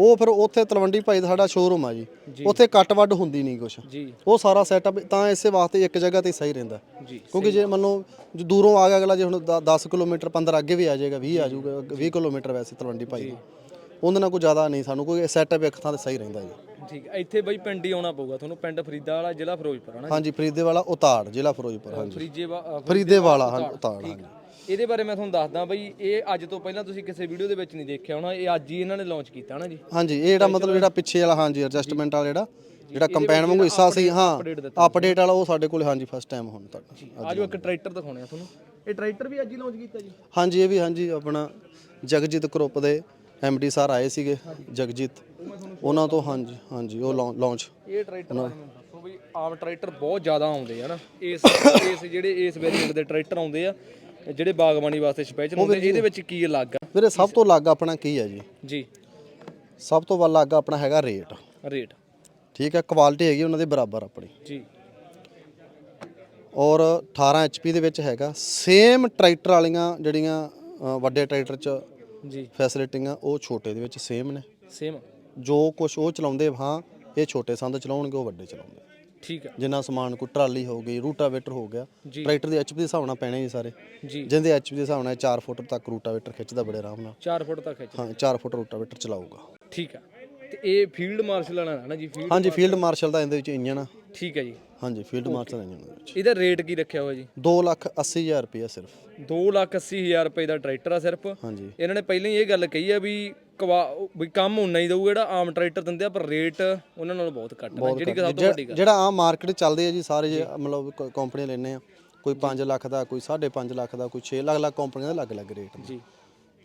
ਉਹ ਫਿਰ ਉੱਥੇ ਤਲਵੰਡੀ ਭਾਈ ਦਾ ਸਾਡਾ ਸ਼ੋਰੂਮ ਆ ਜੀ। ਉੱਥੇ ਕੱਟ ਵੱਡ ਹੁੰਦੀ ਨਹੀਂ ਕੁਛ। ਜੀ। ਉਹ ਸਾਰਾ ਸੈਟਅਪ ਤਾਂ ਇਸੇ ਵਾਸਤੇ ਇੱਕ ਜਗ੍ਹਾ ਤੇ ਸਹੀ ਰਹਿੰਦਾ। ਜੀ ਕਿਉਂਕਿ ਜੇ ਮੰਨ ਲਓ ਜੇ ਦੂਰੋਂ ਆ ਗਿਆ ਅਗਲਾ ਜੇ ਹੁਣ 10 ਕਿਲੋਮੀਟਰ 15 ਅੱਗੇ ਵੀ ਆ ਜਾਏਗਾ 20 ਆ ਜਾਊਗਾ 20 ਕਿਲੋਮੀਟਰ ਵੈਸੇ ਤਲਵੰਡੀ ਭਾਈ ਦਾ। ਉਹਦੇ ਨਾਲ ਕੋਈ ਜ਼ਿਆਦਾ ਨਹੀਂ ਸਾਨੂੰ ਕੋਈ ਸੈਟਅਪ ਇੱਕ ਥਾਂ ਤੇ ਸਹੀ ਰਹਿੰਦਾ ਜੀ। ਠੀਕ ਹੈ ਇੱਥੇ ਬਾਈ ਪਿੰਡ ਹੀ ਆਉਣਾ ਪਊਗਾ ਤੁਹਾਨੂੰ ਪਿੰਡ ਫਰੀਦਾ ਵਾਲਾ ਜ਼ਿਲ੍ਹਾ ਫਿਰੋਜ਼ਪੁਰ ਹਨਾ ਹਾਂਜੀ ਫਰੀਦੇ ਵਾਲਾ ਉਤਾੜ ਜ਼ਿਲ੍ਹਾ ਫਿਰੋਜ਼ਪੁਰ ਹਾਂਜੀ। ਫਰੀਜੇ ਵਾ- ਅ, ਫਰੀਦੇ ਵਾਲਾ ਹਾਂ ਉਤਾੜ ਠੀਕ। ਹਾਂਜੀ। ਇਹਦੇ ਬਾਰੇ ਮੈਂ ਤੁਹਾਨੂੰ ਦੱਸਦਾ ਬਈ ਇਹ ਅੱਜ ਤੋਂ ਪਹਿਲਾਂ ਤੁਸੀਂ ਕਿਸੇ ਵੀਡੀਓ ਦੇ ਵਿੱਚ ਨਹੀਂ ਦੇਖਿਆ ਹੋਣਾ ਇਹ ਅੱਜ ਹੀ ਇਹਨਾਂ ਨੇ ਲਾਂਚ ਕੀਤਾ ਨਾ ਜੀ? ਹਾਂਜੀ ਇਹ ਜਿਹੜਾ ਮਤਲਬ ਜਿਹੜਾ ਪਿੱਛੇ ਵਾਲਾ ਹਾਂਜੀ ਐਡਜਸਟਮੈਂਟ ਵਾਲਾ ਜਿਹੜਾ ਜਿਹੜਾ ਕੰਪੈਨ ਵਾਂਗੂ ਹਿੱਸਾ ਸੀ ਹਾਂ ਅਪਡੇਟ ਵਾਲਾ ਉਹ ਸਾਡੇ ਕੋਲ ਹਾਂਜੀ ਫਸਟ ਟਾਈਮ ਹੁਣ ਤੱਕ ਆਜੋ ਇੱਕ ਟਰੈਕਟਰ ਦਿਖਾਉਣੇ ਆ ਤੁਹਾਨੂੰ। ਇਹ ਟਰੈਕਟਰ ਵੀ ਅੱਜ ਹੀ ਲਾਂਚ ਕੀਤਾ ਜੀ? ਹਾਂਜੀ ਇਹ ਵੀ ਹਾਂਜੀ ਆਪਣਾ ਜਗਜੀਤ ਗਰੁੱਪ ਦੇ ਐਮਡੀ ਸਰ ਆਏ ਸੀਗੇ ਜਗਜੀਤ। ਉਹਨਾਂ ਤੋਂ ਹਾਂਜੀ ਹਾਂਜੀ ਉਹ ਲਾਂਚ ਇਹ ਟਰੈਕਟਰ ਬਾਰੇ ਮੈਨੂੰ ਦੱਸੋ ਬਈ ਆਮ ਟਰੈਕਟਰ ਬਹੁਤ ਜ਼ਿਆਦਾ ਆਉਂਦੇ ਆ ਨਾ। ਇਸ ਇਸ ਜਿਹੜੇ ਇਸ ਵੇਰੀਐਂਟ ਦੇ ਟਰੈਕਟਰ ਆਉਂਦੇ ਆ ਜਿਹੜੇ ਬਾਗਬਾਨੀ ਵਾਸਤੇ ਸਪੈਸ਼ਲ ਹੁੰਦੇ ਇਹਦੇ ਵਿੱਚ ਕੀ ਅਲੱਗ ਆ? ਵੀਰੇ ਸਭ ਤੋਂ ਅਲੱਗ ਆਪਣਾ ਕੀ ਹੈ ਜੀ? ਜੀ। ਸਭ ਤੋਂ ਵੱਲ ਅਲੱਗ ਆਪਣਾ ਹੈਗਾ ਰੇਟ। ਰੇਟ। ਠੀਕ ਹੈ ਕੁਆਲਿਟੀ ਹੈਗੀ ਉਹਨਾਂ ਦੇ ਬਰਾਬਰ ਆਪਣੀ। ਜੀ। ਔਰ 18 ਐਚਪੀ ਦੇ ਵਿੱਚ ਹੈਗਾ। ਸੇਮ ਟਰੈਕਟਰ ਵਾਲੀਆਂ ਜਿਹੜੀਆਂ ਵੱਡੇ ਟਰੈਕਟਰ 'ਚ ਜੀ। ਫੈਸਿਲਿਟੀਆਂ ਉਹ ਛੋਟੇ ਦੇ ਵਿੱਚ ਸੇਮ ਨੇ। ਸੇਮ ਜੋ ਕੁਝ ਉਹ ਚਲਾਉਂਦੇ ਹਾਂ ਇਹ ਛੋਟੇ ਸੰਦ ਚਲਾਉਣਗੇ ਉਹ ਵੱਡੇ ਚਲਾਉਂਦੇ। ਠੀਕ ਹੈ ਜਿੰਨਾ ਸਮਾਨ ਕੋਈ ਟਰਾਲੀ ਹੋ ਗਈ ਰੂਟਾਵੇਟਰ ਹੋ ਗਿਆ ਜੀ। ਟਰੈਕਟਰ ਦੇ ਐਚਪੀ ਦੇ ਹਿਸਾਬ ਨਾਲ ਪੈਣੇ ਜੀ ਸਾਰੇ। ਜੀ। ਜਿਹਦੇ ਐਚਪੀ ਦੇ ਹਿਸਾਬ ਨਾਲ 4 ਫੁੱਟ ਤੱਕ ਰੂਟਾਵੇਟਰ ਖਿੱਚਦਾ ਬੜੇ ਆਰਾਮ ਨਾਲ। 4 ਫੁੱਟ ਤੱਕ ਖਿੱਚ ਹਾਂ 4 ਫੁੱਟ ਰੂਟਾਵੇਟਰ ਚਲਾਊਗਾ। ਠੀਕ ਹੈ ਤੇ ਇਹ ਫੀਲਡ ਮਾਰਸ਼ਲ ਵਾਲਾ ਨਾ ਜੀ ਫੀਲਡ ਹਾਂਜੀ ਫੀਲਡ ਮਾਰਸ਼ਲ ਦਾ ਇਹਦੇ ਵਿੱਚ ਇੰਜਨ ਆ। ਠੀਕ ਹੈ ਜੀ। ਹਾਂਜੀ ਫੀਲਡ ਮਾਰਸ਼ਲ ਇੰਜਨ ਦੇ ਵਿੱਚ। ਇਹਦਾ ਰੇਟ ਕੀ ਰੱਖਿਆ ਹੋਇਆ ਜੀ? 2 ਲੱਖ 80 ਹਜ਼ਾਰ ਰੁਪਏ ਸਿਰਫ। 2 ਲੱਖ 80 ਹਜ਼ਾਰ ਰੁਪਏ ਦਾ ਟਰੈਕਟਰ ਆ ਸਿਰਫ। ਹਾਂਜੀ। ਇਹਨਾਂ ਨੇ ਪਹਿਲਾਂ ਹੀ ਇਹ ਗੱਲ ਕਹੀ ਆ ਵੀ ਕਵਾ- ਵੀ ਕੰਮ ਉਨਾ ਹੀ ਦਊਗਾ ਜਿਹੜਾ ਆਮ ਟਰੈਕਟਰ ਦਿੰਦੇ ਆ ਪਰ ਰੇਟ ਉਹਨਾਂ ਨਾਲੋਂ ਬਹੁਤ ਘੱਟ ਹੈ ਜਿਹੜੀ ਕਿ ਸਭ ਤੋਂ ਵੱਡੀ ਗੱਲ। ਜਿਹੜਾ ਆਮ ਮਾਰਕੀਟ ਚੱਲਦੇ ਆ ਜੀ ਸਾਰੇ ਜੇ। ਮਤਲਬ ਕੰਪਨੀ ਲੈਨੇ ਆ। ਕੋਈ 5 ਲੱਖ ਦਾ ਕੋਈ 5.5 ਲੱਖ ਦਾ ਕੋਈ 6 ਲੱਖ ਲੱਖ ਕੰਪਨੀਆਂ ਦੇ ਅਲੱਗ-ਅਲੱਗ ਰੇਟ ਨੇ। ਜੀ।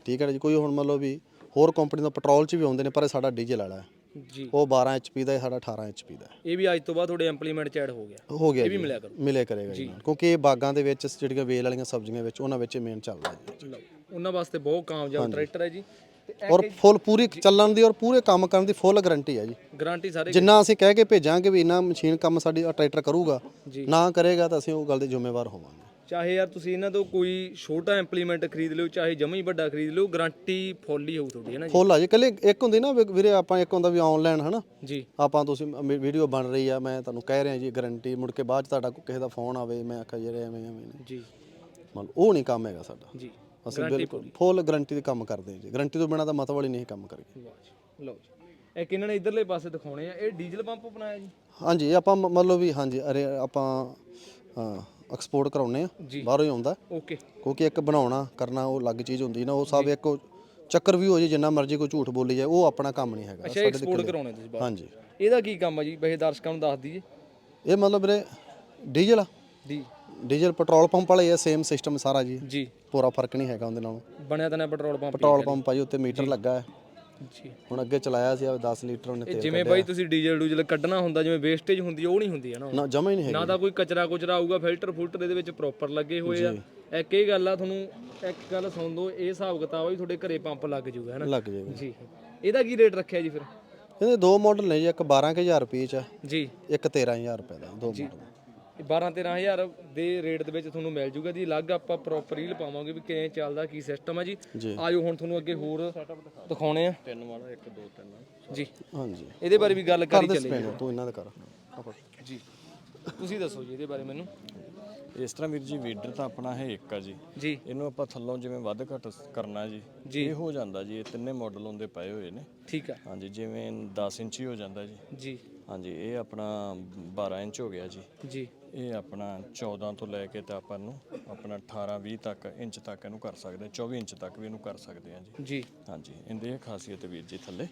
ਠੀਕ ਹੈ ਜੀ ਕੋਈ ਹੁਣ ਮਤਲਬ ਵੀ ਹੋਰ ਕੰਪਨੀ ਦਾ ਪੈਟਰੋਲ 'ਚ ਵੀ ਆਉਂਦੇ ਨੇ ਪਰ ਇਹ ਸਾਡਾ ਡੀਜ਼ਲ ਵਾਲਾ ਹੈ। ਜੀ। ਉਹ 12 ਐਚਪੀ ਦਾ ਹੈ ਸਾਡਾ 18 ਐਚਪੀ ਦਾ ਹੈ। ਇਹ ਵੀ ਅੱਜ ਤੋਂ ਬਾਅਦ ਤੁਹਾਡੇ ਇੰਪਲੀਮੈਂਟ ਚ ਐਡ ਹੋ ਗਿਆ। ਹੋ ਗਿਆ ਇਹ ਵੀ ਜੀ। ਮਿਲਿਆ ਕਰੂ। ਮਿਲੇ ਕਰੇਗਾ ਜੀ ਨਾਲ। ਕਿਉਂਕਿ ਇਹ ਬਾਗਾਂ ਦੇ ਵਿੱਚ ਜਿਹੜੀਆਂ ਵੇਲ ਵਾਲੀਆਂ ਸਬਜ਼ੀਆਂ ਵਿੱਚ ਉਹਨਾਂ ਵਿੱਚ ਮੇਨ ਚੱਲਦਾ ਜੀ। ਲਓ ਉਹਨਾਂ ਵਾਸਤੇ ਬਹੁਤ ਕਾਮਯਾਬ ਟਰੈਕਟਰ ਹੈ ਜੀ। ਤੇ ਔਰ ਫੁੱਲ ਪੂਰੀ ਚੱਲਣ ਦੀ ਔਰ ਪੂਰੇ ਕੰਮ ਕਰਨ ਦੀ ਫੁੱਲ ਗਾਰੰਟੀ ਹੈ ਜੀ। ਗਾਰੰਟੀ ਸਾਰੇ ਜਿੰਨਾ ਅਸੀਂ ਕਹਿ ਕੇ ਭੇਜਾਂਗੇ ਵੀ ਇਹਨਾਂ ਮਸ਼ੀਨ ਕੰਮ ਸਾਡੀ ਟਰੈਕਟਰ ਕਰੂਗਾ। ਨਾ ਕਰੇਗਾ ਤਾਂ ਅਸੀਂ ਉਹ ਗੱਲ ਦੇ ਜ਼ਿੰਮੇਵਾਰ ਹੋਵਾਂਗੇ। ਚਾਹੇ ਯਾਰ ਤੁਸੀਂ ਇਹਨਾਂ ਤੋਂ ਕੋਈ ਛੋਟਾ ਇੰਪਲੀਮੈਂਟ ਖਰੀਦ ਲਿਓ ਚਾਹੇ ਜਮਾ ਹੀ ਵੱਡਾ ਖਰੀਦ ਲਿਓ ਗਾਰੰਟੀ ਫੁੱਲ ਹੀ ਹੋਊ ਤੁਹਾਡੀ ਹੈ ਨਾ ਜੀ? ਫੁੱਲ ਆ ਜੀ। ਕੱਲੇ ਇੱਕ ਹੁੰਦੀ ਨਾ ਵੀ- ਵੀਰੇ ਆਪਾਂ ਇੱਕ ਹੁੰਦਾ ਵੀ ਆਨਲਾਈਨ ਹਨਾ ਜੀ। ਆਪਾਂ ਤੁਸੀਂ ਵੀਡੀਓ ਬਣ ਰਹੀ ਆ ਮੈਂ ਤੁਹਾਨੂੰ ਕਹਿ ਰਿਹਾ ਜੀ ਗਾਰੰਟੀ ਮੁੜ ਕੇ ਬਾਅਦ 'ਚ ਤੁਹਾਡਾ ਕੋਈ ਕਿਸੇ ਦਾ ਫੋਨ ਆਵੇ ਮੈਂ ਆਖਾਂ ਯਾਰ ਐਵੇਂ ਐਵੇਂ ਨੇ ਜੀ। ਮਤਲਬ ਉਹ ਨਹੀਂ ਕੰਮ ਹੈਗਾ ਸਾਡਾ। ਜੀ। ਅਸੀਂ ਬਿਲਕੁਲ ਫੁੱਲ ਗਾਰੰਟੀ ਦੇ ਕੰਮ ਕਰਦੇ ਹਾਂ ਜੀ। ਗਾਰੰਟੀ ਤੋਂ ਬਿਨਾ ਤਾਂ ਮਤਲਬ ਵਾਲੀ ਨਹੀਂ ਕੰਮ ਕਰੀਏ। ਵਾਹ ਜੀ ਲਓ ਜੀ। ਇੱਕ ਇਹਨਾਂ ਨੇ ਇਧਰਲੇ ਪਾਸੇ ਦਿਖਾਉਣੇ ਆ? ਇਹ ਡੀਜ਼ਲ ਪੰਪ ਬਣਾਇਆ ਜੀ? ਹਾਂਜੀ ਇਹ ਆਪਾਂ ਮ- ਵੀ ਹਾਂਜੀ ਅਰੇ ਆਪਾਂ ਐਕਸਪੋਰਟ ਕਰਾਉਨੇ ਆ ਜੀ। ਬਾਹਰੋਂ ਹੀ ਆਉਂਦਾ। ਓਕੇ ਕਿਉਂਕਿ ਇੱਕ ਬਣਾਉਣਾ ਕਰਨਾ ਉਹ ਅਲੱਗ ਚੀਜ਼ ਹੁੰਦੀ ਨਾ ਉਹ ਸਭ ਇੱਕ ਉਹ ਚੱਕਰ ਵੀ ਹੋ ਜੇ ਜਿੰਨਾ ਮਰਜ਼ੀ ਕੋਈ ਝੂਠ ਬੋਲੀ ਜਾਏ ਉਹ ਆਪਣਾ ਕੰਮ ਨਹੀਂ ਹੈਗਾ। ਅੱਛਾ ਐਕਸਪੋਰਟ ਕਰਾਉਣੇ ਤੁਸੀਂ ਬਾਹਰ? ਹਾਂਜੀ। ਇਹਦਾ ਕੀ ਕੰਮ ਆ ਜੀ? ਵੈਸੇ ਦਰਸ਼ਕਾਂ ਨੂੰ ਦੱਸ ਦਈਏ। ਇਹ ਮਤਲਬ ਵੀਰੇ ਡੀਜ਼ਲ ਆ। ਦੀ ਡੀਜ਼ਲ ਪੈਟਰੋਲ ਪੰਪ ਵਾਲੇ ਆ ਸੇਮ ਸਿਸਟਮ ਸਾਰਾ ਜੀ। ਜੀ। ਪੂਰਾ ਫ਼ਰਕ ਨਹੀਂ ਹੈਗਾ ਉਹਦੇ ਨਾਲੋਂ। ਬਣਿਆ ਤਾਂ ਨਾ ਪੈਟਰੋਲ ਪੰਪ ਪੈਟਰੋਲ ਪੰਪ ਆ ਜੀ ਉੱਤੇ ਮੀਟਰ ਲੱਗਾ ਹੈ। ਜੀ। ਹੁਣ ਅੱਗੇ ਚਲਾਇਆ ਸੀ ਆ 10 ਲੀਟਰ ਉਹਨੇ ਤੇਲ ਜਿਵੇਂ ਬਾਈ ਤੁਸੀਂ ਡੀਜ਼ਲ ਡੂਜ਼ਲ ਕੱਢਣਾ ਹੁੰਦਾ ਜਿਵੇਂ ਵੇਸਟੇਜ ਹੁੰਦੀ ਉਹ ਨਹੀਂ ਹੁੰਦੀ ਹੈ ਨਾ ਨਾ ਜਮਾ ਹੀ ਨਹੀਂ ਨਾ ਤਾਂ ਕੋਈ ਕਚਰਾ ਕੁਚਰਾ ਆਊਗਾ ਫਿਲਟਰ ਫੁਲਟਰ ਇਹਦੇ ਵਿੱਚ ਪ੍ਰੋਪਰ ਲੱਗੇ ਹੋਏ ਆ। ਇੱਕ ਇਹ ਗੱਲ ਆ ਤੁਹਾਨੂੰ ਇੱਕ ਗੱਲ ਸੁਣ ਦੋ ਇਹ ਹਿਸਾਬ ਕਿਤਾਬ ਵੀ ਤੁਹਾਡੇ ਘਰੇ ਪੰਪ ਲੱਗ ਜਾਊਗਾ ਹੈ ਨਾ? ਲੱਗ ਜਾਏਗਾ ਜੀ। ਇਹਦਾ ਕੀ ਰੇਟ ਰੱਖਿਆ ਜੀ ਫਿਰ? ਇਹਦੇ ਦੋ ਮਾਡਲ ਨੇ ਜੀ ਇੱਕ 12000 ਰੁਪਏ ਚ ਜੀ। ਇੱਕ 13000 ਰੁਪਏ ਦਾ ਦੋ ਮਾਡਲ ਇਹ 12 13000 ਦੇ ਰੇਟ ਦੇ ਵਿੱਚ ਤੁਹਾਨੂੰ ਮਿਲ ਜੂਗਾ ਜੀ। ਅਲੱਗ ਆਪਾਂ ਪ੍ਰੋਪਰ ਰੀਲ ਪਾਵਾਂਗੇ ਵੀ ਕਿਵੇਂ ਚੱਲਦਾ ਕੀ ਸਿਸਟਮ ਹੈ ਜੀ। ਆਜੋ ਹੁਣ ਤੁਹਾਨੂੰ ਅੱਗੇ ਹੋਰ ਦਿਖਾਉਣੇ ਆ। ਤਿੰਨ ਵਾਲਾ ਇੱਕ ਦੋ ਤਿੰਨ ਜੀ। ਹਾਂਜੀ। ਇਹਦੇ ਬਾਰੇ ਵੀ ਗੱਲ ਕਰੀ ਚੱਲੀ ਤੂੰ ਇਹਨਾਂ ਦਾ ਕਰ। ਜੀ। ਤੁਸੀਂ ਦੱਸੋ ਜੀ ਇਹਦੇ ਬਾਰੇ ਮੈਨੂੰ। ਇਸ ਤਰ੍ਹਾਂ ਵੀਰ ਜੀ ਵੀਡਰ ਤਾਂ ਆਪਣਾ ਹੈ ਇੱਕ ਆ ਜੀ। ਜੀ। ਇਹਨੂੰ ਆਪਾਂ ਥੱਲੋਂ ਜਿਵੇਂ ਵੱਧ ਘੱਟ ਕਰਨਾ ਜੀ। ਜੀ। ਇਹ ਹੋ ਜਾਂਦਾ ਜੀ ਇਹ ਤਿੰਨੇ ਮਾਡਲ ਹੁੰਦੇ ਪਏ ਹੋਏ ਨੇ। ਠੀਕ ਆ। ਹਾਂਜੀ ਜਿਵੇਂ 10 ਇੰਚੀ ਹੋ ਜਾਂਦਾ ਜੀ। ਜੀ। ਹਾਂਜੀ ਇਹ ਆਪਣਾ 12 ਇੰਚ ਹੋ ਗਿਆ ਜੀ। ਜੀ। ਇਹ ਆਪਣਾ 14 ਤੋਂ ਲੈ ਕੇ ਤਾਂ ਆਪਾਂ ਨੂੰ ਆਪਣਾ 18 20 ਤੱਕ ਇੰਚ ਤੱਕ ਇਹਨੂੰ ਕਰ ਸਕਦੇ ਹਾਂ 24 ਇੰਚ ਤੱਕ ਵੀ ਇਹਨੂੰ ਕਰ ਸਕਦੇ ਹਾਂ ਜੀ। ਜੀ। ਹਾਂਜੀ ਇਹਦੀ ਇਹ ਖਾਸੀਅਤ ਵੀਰ ਜੀ ਥੱਲੇ।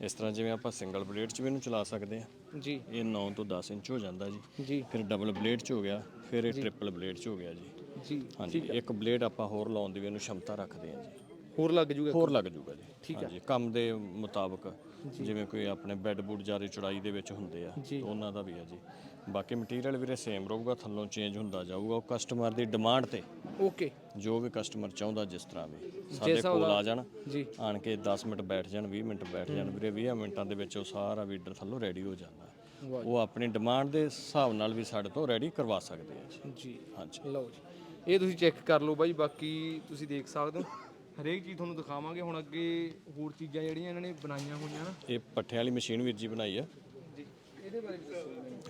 ਇਸ ਤਰ੍ਹਾਂ ਜਿਵੇਂ ਆਪਾਂ ਸਿੰਗਲ ਬਲੇਡ 'ਚ ਵੀ ਇਹਨੂੰ ਚਲਾ ਸਕਦੇ ਹਾਂ। ਜੀ। ਇਹ 9 ਤੋਂ 10 ਇੰਚ ਹੋ ਜਾਂਦਾ ਜੀ। ਜੀ। ਫਿਰ ਡਬਲ ਬਲੇਡ 'ਚ ਹੋ ਗਿਆ ਫਿਰ ਇਹ ਟ੍ਰਿਪਲ ਬਲੇਡ 'ਚ ਹੋ ਗਿਆ ਜੀ। ਜੀ ਹਾਂਜੀ ਇੱਕ ਬਲੇਡ ਆਪਾਂ ਹੋਰ ਲਾਉਣ ਦੀ ਵੀ ਇਹਨੂੰ ਸ਼ਮਤਾ ਰੱਖਦੇ ਹਾਂ ਜੀ। ਹੋਰ ਲੱਗ ਜੂਗਾ ਹੋਰ ਲੱਗ ਜੂਗਾ ਜੀ। ਹਾਂਜੀ ਕੰਮ ਦੇ ਮੁਤਾਬਕ ਜਿਵੇਂ ਕੋਈ ਆਪਣੇ ਬੈੱਡ ਬੁੱਡ ਜ਼ਿਆਦਾ ਚੌੜਾਈ ਦੇ ਵਿੱਚ ਹੁੰਦੇ ਆ ਤਾਂ ਉਹਨਾਂ ਦਾ ਵੀ ਆ ਜੀ। ਬਾਕੀ ਮਟੀਰੀਅਲ ਵੀਰੇ ਸੇਮ ਰਹੂਗਾ ਥੱਲੋਂ ਚੇਂਜ ਹੁੰਦਾ ਜਾਊਗਾ। ਉਹ ਕਸਟਮਰ ਦੀ ਡਿਮਾਂਡ ਤੇ ਓਕੇ ਜੋ ਵੀ ਕਸਟਮਰ ਚਾਹੁੰਦਾ ਜਿਸ ਤਰ੍ਹਾਂ ਵੀ। ਸਾਡੇ ਕੋਲ ਆ ਜਾਣ। ਜੀ। ਆਣ ਕੇ 10 ਮਿੰਟ ਬੈਠ ਜਾਣ 20 ਮਿੰਟ ਬੈਠ ਜਾਣ। ਵੀਰੇ 20 ਮਿੰਟਾਂ ਦੇ ਵਿੱਚ ਉਹ ਸਾਰਾ ਵੀਡਰ ਥੱਲੋਂ ਰੈਡੀ ਹੋ ਜਾਂਦਾ। ਉਹ ਆਪਣੀ ਡਿਮਾਂਡ ਦੇ ਹਿਸਾਬ ਨਾਲ ਵੀ ਸਾਡੇ ਤੋਂ ਰੈਡੀ ਕਰਵਾ ਸਕਦੇ ਆ ਜੀ। ਜੀ। ਹਾਂਜੀ। ਲਓ ਜੀ। ਇਹ ਤੁਸੀਂ ਚੈੱਕ ਕਰ ਲਓ ਬਾਈ ਬਾਕੀ ਤੁਸੀਂ ਦੇਖ ਸਕਦੇ ਹੋ। ਹਰੇਕ ਚੀਜ਼ ਤੁਹਾਨੂੰ ਦਿਖਾਵਾਂਗੇ ਹੁਣ ਅੱਗੇ ਹੋਰ ਚੀਜ਼ਾਂ ਜਿਹੜੀਆਂ ਇਹਨਾਂ ਨੇ ਬਣਾਈਆਂ ਹੋਈਆਂ ਨਾ। ਇਹ ਪੱਠੇ ਵਾਲੀ ਮਸ਼ੀਨ ਵੀਰ ਜੀ ਬਣਾਈ ਆ। ਜੀ ਇਹਦੇ ਬਾਰੇ ਵੀ ਦੱਸੋ। ਜੀ ਮੈਨੂੰ।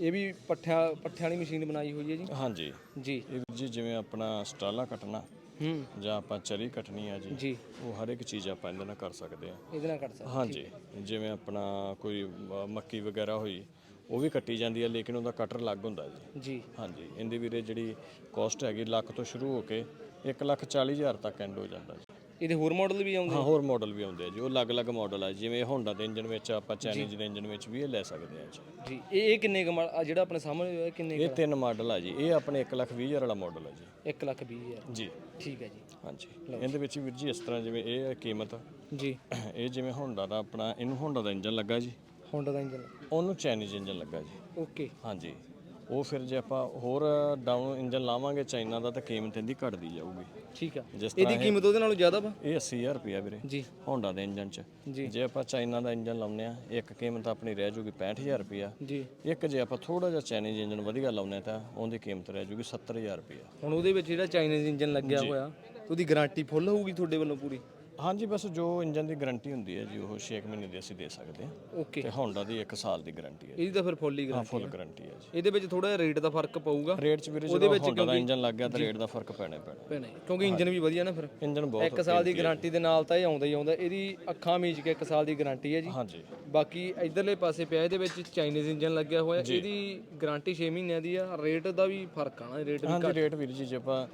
ਇਹ ਵੀ ਪੱਠਿਆਂ ਪੱਠਿਆਂ ਵਾਲੀ ਮਸ਼ੀਨ ਬਣਾਈ ਹੋਈ ਹੈ ਜੀ। ਹਾਂਜੀ। ਜੀ। ਇਹ ਵੀਰ ਜੀ ਜਿਵੇਂ ਆਪਣਾ ਸਟਾਲਾ ਕੱਟਣਾ ਹੂੰ। ਜਾਂ ਆਪਾਂ ਚਰੀ ਕੱਟਣੀ ਆ ਜੀ ਜੀ। ਉਹ ਹਰ ਇੱਕ ਚੀਜ਼ ਆਪਾਂ ਇਹਦੇ ਨਾਲ ਕਰ ਸਕਦੇ ਆ। ਇਹਦੇ ਨਾਲ ਕੱਟ ਸਕਦੇ ਹਾਂਜੀ। ਜਿਵੇਂ ਆਪਣਾ ਕੋਈ ਅ, ਮੱਕੀ ਵਗੈਰਾ ਹੋਈ ਉਹ ਵੀ ਕੱਟੀ ਜਾਂਦੀ ਹੈ ਲੇਕਿਨ ਉਹਦਾ ਕਟਰ ਅਲੱਗ ਹੁੰਦਾ ਜੀ। ਜੀ। ਹਾਂਜੀ ਇਹਦੀ ਵੀਰੇ ਜਿਹੜੀ ਕਾਸਟ ਹੈਗੀ ਲੱਖ ਤੋਂ ਸ਼ੁਰੂ ਹੋ ਕੇ 1 ਲੱਖ 40 ਹਜ਼ਾਰ ਤੱਕ ਐਂਡ ਹੋ ਜਾਂਦਾ ਜੀ। ਇਹਦੇ ਹੋਰ ਮਾਡਲ ਵੀ ਆਉਂਦੇ ਹਾਂ ਹੋਰ ਮਾਡਲ ਵੀ ਆਉਂਦੇ ਆ ਜੀ। ਉਹ ਅਲੱਗ-ਅਲੱਗ ਮਾਡਲ ਆ ਜਿਵੇਂ ਹੋਂਡਾ ਦੇ ਇੰਜਨ ਵਿੱਚ ਆਪਾਂ ਚਾਈਨੀਜ਼ ਦੇ ਇੰਜਨ ਵਿੱਚ ਵੀ ਇਹ ਲੈ ਸਕਦੇ ਆ ਜੀ। ਜੀ ਇਹ ਇਹ ਕਿੰਨੇ ਕੁ ਮਾ- ਆਹ ਜਿਹੜਾ ਆਪਣੇ ਸਾਹਮਣੇ ਹੋਇਆ ਕਿੰਨੇ ਇਹ ਤਿੰਨ ਮਾਡਲ ਆ ਜੀ। ਇਹ ਆਪਣੇ 1 ਲੱਖ 20 ਹਜ਼ਾਰ ਵਾਲਾ ਮਾਡਲ ਆ ਜੀ। 1 ਲੱਖ 20 ਹਜ਼ਾਰ। ਜੀ। ਠੀਕ ਹੈ ਜੀ। ਹਾਂਜੀ। ਇਹਦੇ ਵਿੱਚ ਵੀਰ ਜੀ ਇਸ ਤਰ੍ਹਾਂ ਜਿਵੇਂ ਇਹ ਹੈ ਕੀਮਤ। ਜੀ। ਇਹ ਜਿਵੇਂ ਹੋਂਡਾ ਦਾ ਆਪਣਾ ਇਹਨੂੰ ਹੋਂਡਾ ਦਾ ਇੰਜਨ ਲੱਗਾ ਜੀ। ਹੋਂਡਾ ਦਾ ਇੰਜਨ ਉਹਨੂੰ ਚਾਈਨੀਜ਼ ਇੰਜਨ ਲੱਗਾ ਜੀ। ਓਕੇ ਹਾਂਜੀ। ਉਹ ਫਿਰ ਜੇ ਆਪਾਂ ਹੋਰ ਡਾਊਨ ਇੰਜਨ ਲਾਵਾਂਗੇ ਚਾਈਨਾ ਦਾ ਤਾਂ ਕੀਮਤ ਇਹਦੀ ਘਟਦੀ ਜਾਊਗੀ। ਠੀਕ ਆ। ਜਿਸ ਇਹਦੀ ਕੀਮਤ ਉਹਦੇ ਨਾਲੋਂ ਜ਼ਿਆਦਾ ਵਾ? ਇਹ 80000 ਰੁਪਿਆ ਵੀਰੇ। ਜੀ। ਹੋਂਡਾ ਦੇ ਇੰਜਨ 'ਚ। ਜੇ। ਆਪਾਂ ਚਾਈਨਾ ਦਾ ਇੰਜਨ ਲਾਉਂਦੇ ਆ ਇੱਕ ਕੀਮਤ ਆਪਣੀ ਰਹਿ ਜੂਗੀ 65000 ਰੁਪਿਆ ਜੀ। ਇੱਕ ਜੇ ਆਪਾਂ ਥੋੜਾ ਜਿਹਾ ਚਾਈਨੀਜ਼ ਇੰਜਨ ਵਧੀਆ ਲਾਉਂਦੇ ਤਾਂ ਉਹਦੀ ਕੀਮਤ ਰਹਿ ਜੂਗੀ 70000 ਰੁਪਿਆ ਹੁਣ ਉਹਦੇ ਵਿੱਚ ਜਿਹੜਾ ਚਾਈਨੀਜ਼ ਇੰਜਨ ਲੱਗਿਆ ਹੋਇਆ ਉਹਦੀ ਗਾਰੰਟੀ ਫੁੱਲ ਹੋਊਗੀ ਤੁਹਾਡੇ ਵੱਲੋਂ ਪੂਰੀ? ਹਾਂਜੀ ਬਸ ਜੋ ਇੰਜਨ ਦੀ ਗਾਰੰਟੀ ਹੁੰਦੀ ਹੈ ਜੀ ਉਹ 6 ਮਹੀਨੇ ਦੀ ਅਸੀਂ ਦੇ ਸਕਦੇ ਹਾਂ। ਓਕੇ। ਤੇ ਹੋਂਡਾ ਦੀ 1 ਸਾਲ ਦੀ ਗਾਰੰਟੀ ਹੈ ਇਹਦੀ ਤਾਂ ਫਿਰ ਫੁੱਲ ਹੀ ਗਾਰੰਟੀ ਫੁੱਲ ਗਾਰੰਟੀ ਹੈ ਜੀ। ਇਹਦੇ ਵਿੱਚ ਥੋੜਾ ਜਿਹਾ ਰੇਟ ਦਾ ਫ਼ਰਕ ਪਊਗਾ। ਰੇਟ 'ਚ ਵੀਰੇ ਜਦੋਂ ਹੋਂਡਾ ਦਾ ਇੰਜਨ ਲੱਗ ਗਿਆ ਤਾਂ ਰੇਟ ਦਾ ਫ਼ਰਕ ਪੈਣਾ ਹੀ ਪੈਣਾ। ਭੈਣੇ ਕਿਉਂਕਿ ਇੰਜਨ ਵੀ ਵਧੀਆ ਨਾ ਫਿਰ। ਇੰਜਨ ਬਹੁਤ ਇੱਕ ਸਾਲ ਦੀ ਗਾਰੰਟੀ ਦੇ ਨਾਲ ਤਾਂ ਇਹ ਆਉਂਦਾ ਹੀ ਆਉਂਦਾ ਇਹਦੀ ਅੱਖਾਂ ਮੀਚ ਕੇ ਇੱਕ ਸਾਲ ਦੀ ਗਾਰੰਟੀ ਹੈ ਜੀ। ਹਾਂਜੀ। ਬਾਕੀ ਇਧਰਲੇ ਪਾਸੇ ਪਿਆ ਇਹਦੇ ਵਿੱਚ ਚਾਈਨੀਜ਼ ਇੰਜਨ ਲੱਗਿਆ ਹੋਇਆ ਇਹਦੀ ਗਾਰੰਟੀ 6 ਮਹੀਨਿਆਂ ਦੀ ਆ ਰੇਟ ਦਾ ਵੀ ਫ਼ਰਕ ਆਣਾ ਰੇਟ ਵੀ ਹਾਂਜੀ ਰੇਟ ਵੀਰ ਜੀ ਜੇ ਆਪਾਂ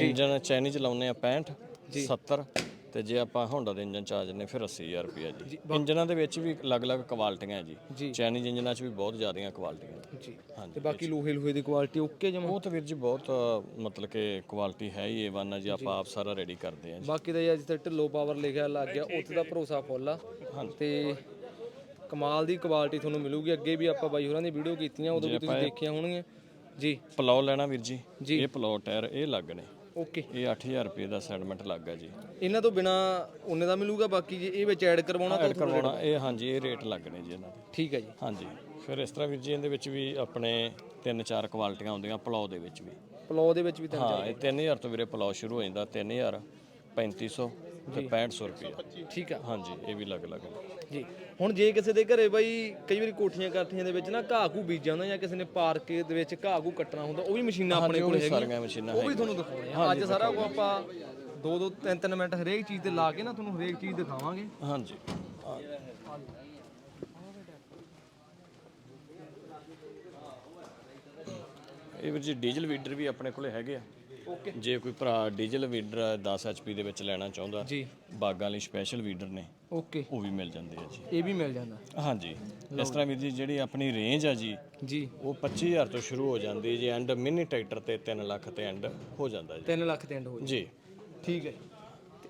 ਇੰਜਨ ਚਾਈਨੀਜ਼ ਲਾਉਂਦੇ ਆ 65 70 ਤੇ ਜੇ ਆਪਾਂ ਹੋਂਡਾ ਦੇ ਇੰਜਨ ਚ ਆ ਜੰਨੇ ਫਿਰ 80000 ਰੁਪਿਆ ਜੀ। ਇੰਜਨਾਂ ਦੇ ਵਿੱਚ ਵੀ ਅਲੱਗ-ਅਲੱਗ ਕੁਆਲਿਟੀਆਂ ਹੈ ਜੀ। ਚਾਈਨੀਜ਼ ਇੰਜਨਾਂ 'ਚ ਵੀ ਬਹੁਤ ਜ਼ਿਆਦੀਆਂ ਕੁਆਲਿਟੀਆਂ। ਨੇ ਜੀ ਤੇ ਬਾਕੀ ਲੋਹੇ ਲੋਹੇ ਦੀ ਕੁਆਲਿਟੀ ਓਕੇ ਜਮਾ? ਉਹ ਤਾਂ ਵੀਰ ਜੀ ਬਹੁਤ ਮਤਲਬ ਕਿ ਕੁਆਲਿਟੀ ਹੈ ਹੀ A1 ਆ ਜੀ ਆਪਾਂ ਆਪ ਸਾਰਾ ਰੈਡੀ ਕਰਦੇ ਆ ਜੀ। ਬਾਕੀ ਦਾ ਅੱਜ ਤੇ ਢਿੱਲੋ ਪਾਵਰ ਲਿਖਿਆ ਲੱਗ ਗਿਆ ਉੱਥੇ ਦਾ ਭਰੋਸਾ ਫੁੱਲ ਆ। ਤੇ ਕਮਾਲ ਦੀ ਕੁਆਲਿਟੀ ਤੁਹਾਨੂੰ ਮਿਲੂਗੀ ਅੱਗੇ ਵੀ ਆਪਾਂ ਬਾਈ ਹੋਰਾਂ ਦੀ ਵੀਡੀਓ ਕੀਤੀਆਂ ਉਦੋਂ ਵੀ ਤੁਸੀਂ ਦੇਖੀਆਂ ਹੋਣਗੀਆਂ। ਜੀ। ਪਲਾਉ ਲੈਣਾ ਵੀਰ ਜੀ। ਇਹ ਪਲਾਉ ਟਾਇਰ ਇਹ ਲੱਗ ਨੇ। ਓਕੇ। ਇਹ 8000 ਰੁਪਏ ਦਾ ਸੈਟਲਮੈਂਟ ਲੱਗਾ ਜੀ। ਇਹਨਾਂ ਤੋਂ ਬਿਨਾ ਉਹਨੇ ਦਾ ਮਿਲੂਗਾ ਬਾਕੀ ਜੇ ਇਹ ਵਿੱਚ ਐਡ ਕਰਵਾਉਣਾ ਤਾਂ ਐਡ ਕਰਵਾਉਣਾ ਇਹ ਹਾਂਜੀ ਇਹ ਰੇਟ ਲੱਗਣੇ ਜੀ ਇਹਨਾਂ ਦੇ। ਠੀਕ ਹੈ ਜੀ। ਹਾਂਜੀ। ਫਿਰ ਇਸ ਤਰ੍ਹਾਂ ਵੀਰ ਜੀ ਇਹਦੇ ਵਿੱਚ ਵੀ ਆਪਣੇ ਤਿੰਨ ਚਾਰ ਕੁਆਲਿਟੀਆਂ ਹੁੰਦੀਆਂ ਪਲਾਉ ਦੇ ਵਿੱਚ ਵੀ। ਪਲੋ ਦੇ ਵਿੱਚ ਵੀ ਤਾਂ ਹਾਂ ਇਹ 3000 ਤੋਂ ਵੀਰੇ ਪਲਾਉ ਸ਼ੁਰੂ ਹੋ ਜਾਂਦਾ 3000 3500 ਤੇ 6500 ਰੁਪਏ ਠੀਕ ਆ। ਹਾਂਜੀ ਇਹ ਵੀ ਅਲੱਗ ਅਲੱਗ। ਨੇ ਜੀ। ਹੁਣ ਜੇ ਕਿਸੇ ਦੇ ਘਰੇ ਬਾਈ ਕਈ ਵਾਰੀ ਕੋਠੀਆਂ ਕਾਠੀਆਂ ਦੇ ਵਿੱਚ ਨਾ ਘਾਹ ਘੂ ਬੀਜਿਆ ਹੁੰਦਾ ਜਾਂ ਕਿਸੇ ਨੇ ਪਾਰਕ ਦੇ ਵਿੱਚ ਘਾਹ ਘੂ ਕੱਟਣਾ ਹੁੰਦਾ ਉਹ ਵੀ ਮਸ਼ੀਨਾਂ ਆਪਣੇ ਕੋਲ ਹੈਗੀਆਂ। ਸਾਰੀਆਂ ਮਸ਼ੀਨਾਂ ਉਹ ਵੀ ਤੁਹਾਨੂੰ ਦਿਖਾਉਣੇ ਆ। ਅੱਜ ਸਾਰਾ ਕੁਝ ਆਪਾਂ ਦੋ ਦੋ ਤਿੰਨ ਤਿੰਨ ਮਿੰਟ ਹਰੇਕ ਚੀਜ਼ ਤੇ ਲਾ ਕੇ ਨਾ ਤੁਹਾਨੂੰ ਹਰੇਕ ਚੀਜ਼ ਦਿਖਾਵਾਂਗੇ। ਹਾਂਜੀ। ਇਹ ਜੀ ਡੀਜ਼ਲ ਵੀਡਰ ਵੀ ਆਪਣੇ ਕੋਲੇ ਹੈਗੇ ਆ। ਓਕੇ ਜੇ ਕੋਈ ਭਰਾ ਡੀਜ਼ਲ ਵੀਡਰ 10 ਐਚਪੀ ਦੇ ਵਿੱਚ ਲੈਣਾ ਚਾਹੁੰਦਾ ਜੀ। ਬਾਗਾਂ ਲਈ ਸਪੈਸ਼ਲ ਵੀਡਰ ਨੇ ਓਕੇ ਉਹ ਵੀ ਮਿਲ ਜਾਂਦੇ ਆ ਜੀ। ਇਹ ਵੀ ਮਿਲ ਜਾਂਦਾ। ਹਾਂਜੀ। ਇਸ ਤਰ੍ਹਾਂ ਵੀਰ ਜੀ ਜਿਹੜੀ ਆਪਣੀ ਰੇਂਜ ਆ ਜੀ ਜੀ। ਉਹ 25000 ਤੋਂ ਸ਼ੁਰੂ ਹੋ ਜਾਂਦੀ ਜੀ ਐਂਡ ਮਿਨੀ ਟਰੈਕਟਰ ਤੇ 3 ਲੱਖ ਤੇ ਐਂਡ ਹੋ ਜਾਂਦਾ ਜੀ। 3 ਲੱਖ ਤੇ ਐਂਡ ਹੋ ਜਾ ਜੀ। ਠੀਕ ਹੈ।